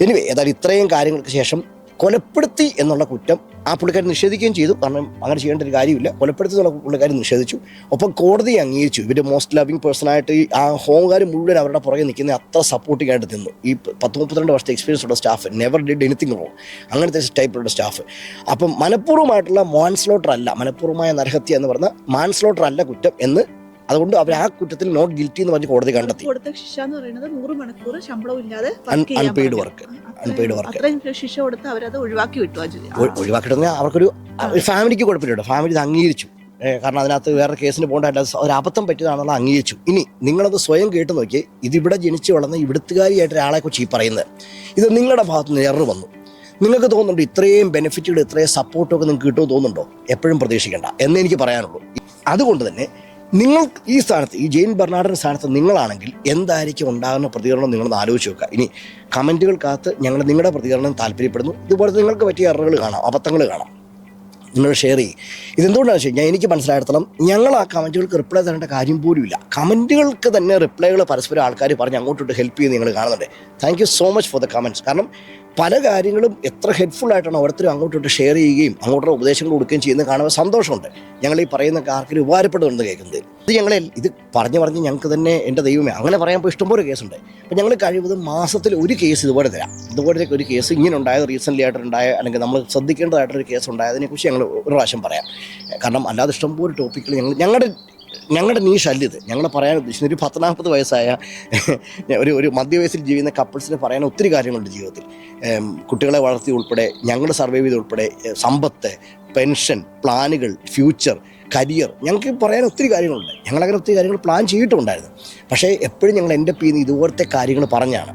എനിവേ ഏതായാലും ഇത്രയും കാര്യങ്ങൾക്ക് ശേഷം കൊലപ്പെടുത്തി എന്നുള്ള കുറ്റം ആ പുള്ളിക്കാരൻ നിഷേധിക്കുകയും ചെയ്തു. കാരണം അങ്ങനെ ചെയ്യേണ്ട ഒരു കാര്യമില്ല. കൊലപ്പെടുത്തി എന്നുള്ള പുള്ളിക്കാരൻ നിഷേധിച്ചു. ഒപ്പം കോടതി അംഗീകരിച്ചു. ഇവർ മോസ്റ്റ് ലവിങ് പേഴ്സണായിട്ട് ആ ഹോംകാർ മുഴുവൻ അവരുടെ പുറകെ നിൽക്കുന്ന അത്ര സപ്പോർട്ടിംഗ് ആയിട്ട് നിന്നു. ഈ പത്ത് മുപ്പത്തിരണ്ട് വർഷത്തെ എക്സ്പീരിയൻസ് ഉള്ള staff never did anything wrong അങ്ങനത്തെ ടൈപ്പിലുള്ള സ്റ്റാഫ് അപ്പം മനഃപൂർവമായിട്ടുള്ള മാൻസ്ലോട്ടർ അല്ല മനഃപൂർവമായ നരഹത്യ എന്ന് പറഞ്ഞ മാൻസ്ലോട്ടർ അല്ല കുറ്റം എന്ന് അതുകൊണ്ട് അവർ ആ കുറ്റത്തിൽ നോട്ട് ഗിൽറ്റി എന്ന് പറഞ്ഞ് കോടതി കണ്ടെത്തി. കൊടുത്ത ശിക്ഷ എന്ന് പറയുന്നത് നൂറ് മണിക്കൂർ ശമ്പളവും ഇല്ലാതെ അൺപെയ്ഡ് വർക്ക് ചെയ്യാൻ വർക്ക്. അത്രയും- ശിക്ഷ കൊടുത്ത് അവരത് ഒഴിവാക്കി വിട്ടു ഒഴിവാക്കിയിട്ട് അവർക്കൊരു ഫാമിലിക്ക് കുഴപ്പമില്ല ഫാമിലി ഇത് അംഗീകരിച്ചു. കാരണം അതിനകത്ത് വേറെ കേസിന് പോകേണ്ട ഒരു അബദ്ധം പറ്റിയതാണെന്നുള്ള അംഗീകരിച്ചു. ഇനി നിങ്ങളത് സ്വയം കേട്ട് നോക്കി. ഇതിവിടെ ജനിച്ചു വളർന്ന ഇവിടുത്തുകാരിയായിട്ട് ഒരാളെ കുറിച്ച് ഈ പറയുന്നത്. ഇത് നിങ്ങളുടെ ഭാഗത്ത് നിന്ന് എറർ വന്നു. നിങ്ങൾക്ക് തോന്നുന്നുണ്ട് ഇത്രയും ബെനിഫിറ്റുകൾ ഇത്രയും സപ്പോർട്ടൊക്കെ നിങ്ങൾക്ക് കിട്ടുമെന്ന് തോന്നുന്നുണ്ടോ? എപ്പോഴും പ്രതീക്ഷിക്കേണ്ട. എന്നേ എനിക്ക് പറയാനുള്ളൂ. അതുകൊണ്ട് തന്നെ നിങ്ങൾ ഈ സ്ഥാനത്ത് ഈ ജെയിൻ ബെർണാഡിന്റെ സ്ഥാനത്ത് നിങ്ങളാണെങ്കിൽ എന്തായിരിക്കും ഉണ്ടാകുന്ന പ്രതികരണം നിങ്ങളൊന്ന് ആലോചിച്ച് നോക്കുക. ഇനി കമന്റുകൾക്കകത്ത് ഞങ്ങൾ നിങ്ങളുടെ പ്രതികരണം താല്പര്യപ്പെടുന്നു. ഇതുപോലെ നിങ്ങൾക്ക് പറ്റിയ എററുകൾ കാണാം അബദ്ധങ്ങൾ കാണാം. നിങ്ങൾ ഷെയർ ചെയ്യും. ഇതെന്തുകൊണ്ടാണെന്ന് വെച്ച് കഴിഞ്ഞാൽ എനിക്ക് മനസ്സിലായിടത്തോളം ഞങ്ങൾ ആ കമന്റുകൾക്ക് റിപ്ലൈ തരേണ്ട കാര്യം പോലും ഇല്ല കമന്റുകൾക്ക് തന്നെ റിപ്ലൈകൾ പരസ്പരം ആൾക്കാർ പറഞ്ഞ് അങ്ങോട്ടോട്ട് ഹെൽപ്പ് ചെയ്ത് നിങ്ങൾ കാണുന്നുണ്ട്. Thank so much for the comments കാരണം പല കാര്യങ്ങളും എത്ര ഹെൽപ്ഫുൾ ആയിട്ടാണ് ഓരോരുത്തരും അങ്ങോട്ടോട്ട് ഷെയർ ചെയ്യുകയും അങ്ങോട്ടുള്ള ഉപദേശങ്ങൾ കൊടുക്കുകയും ചെയ്യുന്നത് കാണുമ്പോൾ സന്തോഷമുണ്ട്. ഞങ്ങൾ ഈ പറയുന്ന ആർക്കും ഉപകാരപ്പെടുന്നുണ്ട് കേൾക്കുന്നത്. ഇത് ഞങ്ങളെ ഇത് പറഞ്ഞു പറഞ്ഞ് ഞങ്ങൾക്ക് തന്നെ എന്റെ ദൈവമേ അങ്ങനെ പറയാൻ ഇപ്പോൾ ഇഷ്ടംപോലെ കേസുണ്ട്. അപ്പം ഞങ്ങൾ കഴിവതും മാസത്തിൽ ഒരു കേസ് ഇതുപോലെ തരാം. ഇതുപോലത്തെ ഒരു കേസ് ഇങ്ങനെ ഉണ്ടായത് റീസെന്റ്ലി ആയിട്ടുണ്ടായ അല്ലെങ്കിൽ നമ്മൾ ശ്രദ്ധിക്കേണ്ടതായിട്ടൊരു കേസ് ഉണ്ടായതിനെക്കുറിച്ച് ഞങ്ങൾ ഒരു പ്രാവശ്യം പറയാം. കാരണം അല്ലാതെ ഇഷ്ടംപോലെ ടോപ്പിക്കുകൾ ഞങ്ങൾ ഞങ്ങളുടെ ഞങ്ങളുടെ നീഷ് അല്ല ഞങ്ങൾ പറയാൻ ഉദ്ദേശിക്കുന്ന ഒരു പത്ത് നാൽപ്പത് വയസ്സായ ഒരു ഒരു മധ്യവയസ്സിൽ ജീവിക്കുന്ന കപ്പിൾസിന് പറയാൻ ഒത്തിരി കാര്യങ്ങളുണ്ട് ജീവിതത്തിൽ. കുട്ടികളെ വളർത്തി ഉൾപ്പെടെ ഞങ്ങൾ സർവൈവ് ചെയ്ത് ഉൾപ്പെടെ സമ്പത്ത് പെൻഷൻ പ്ലാനുകൾ ഫ്യൂച്ചർ കരിയർ ഞങ്ങൾക്ക് പറയാൻ ഒത്തിരി കാര്യങ്ങളുണ്ട്. ഞങ്ങളങ്ങനെ ഒത്തിരി കാര്യങ്ങൾ പ്ലാൻ ചെയ്തിട്ടുണ്ടായിരുന്നു. പക്ഷേ എപ്പോഴും ഞങ്ങൾ എന്റെ ചെയ്യുന്ന ഇതുപോലത്തെ കാര്യങ്ങൾ പറഞ്ഞാണ്.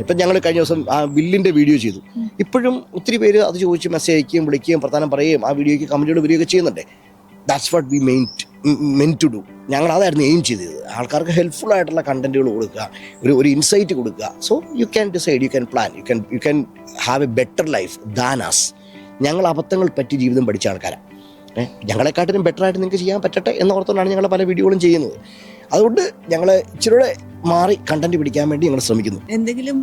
ഇപ്പം ഞങ്ങൾ കഴിഞ്ഞ ദിവസം ആ ബില്ലിന്റെ വീഡിയോ ചെയ്തു. ഇപ്പോഴും ഒത്തിരി പേര് അത് ചോദിച്ച് മെസ്സേജ് അയക്കുകയും വിളിക്കുകയും പ്രധാനം പറയുകയും ആ വീഡിയോയ്ക്ക് കമന്റുകൾ വരികയൊക്കെ ചെയ്യുന്നുണ്ട്. That's what we main meant to do ഞങ്ങൾ അതായിരുന്നു എയിം ചെയ്തത്. ആൾക്കാർക്ക് ഹെൽപ്ഫുൾ ആയിട്ടുള്ള കണ്ടന്റുകൾ കൊടുക്കുക. ഒരു ഒരു ഇൻസൈറ്റ് കൊടുക്കുക. So you can decide you can plan you can you can have a better life than us ഞങ്ങൾ അബദ്ധങ്ങൾ പറ്റി ജീവിതം പഠിച്ച ആൾക്കാരാണ് ഞങ്ങളെക്കാട്ടിലും ബെറ്റർ ആയിട്ട് നിങ്ങൾക്ക് ചെയ്യാൻ പറ്റട്ടെ എന്ന് ഓർത്തുകൊണ്ടാണ് ഞങ്ങൾ പല വീഡിയോകളും ചെയ്യുന്നത്. അതുകൊണ്ട് ഞങ്ങൾ ഇച്ചിരൂടെ മാറി കണ്ടന്റ് പിടിക്കാൻ വേണ്ടി ഞങ്ങൾ ശ്രമിക്കുന്നു. എന്തെങ്കിലും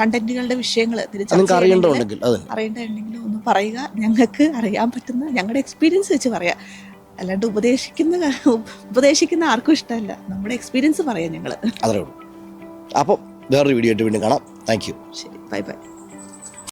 കണ്ടന്റുകളുടെ വിഷയങ്ങൾ നിങ്ങൾക്ക് അറിയേണ്ടതുണ്ടെങ്കിൽ അറിയേണ്ടതുണ്ടെങ്കിൽ ഒന്ന് പറയുക. ഞങ്ങൾക്ക് അറിയാൻ പറ്റുന്ന ഞങ്ങളുടെ എക്സ്പീരിയൻസ് വെച്ച് പറയാം. അല്ലാണ്ട് ഉപദേശിക്കുന്ന ഉപദേശിക്കുന്ന ആർക്കും ഇഷ്ടമല്ല. നമ്മുടെ എക്സ്പീരിയൻസ് പറയാം ഞങ്ങൾ അത്രേ ഉള്ളൂ. അപ്പോൾ വേറൊരു വീഡിയോ ആയിട്ട് വീണ്ടും കാണാം. താങ്ക് യു ശരി ബൈ ബൈ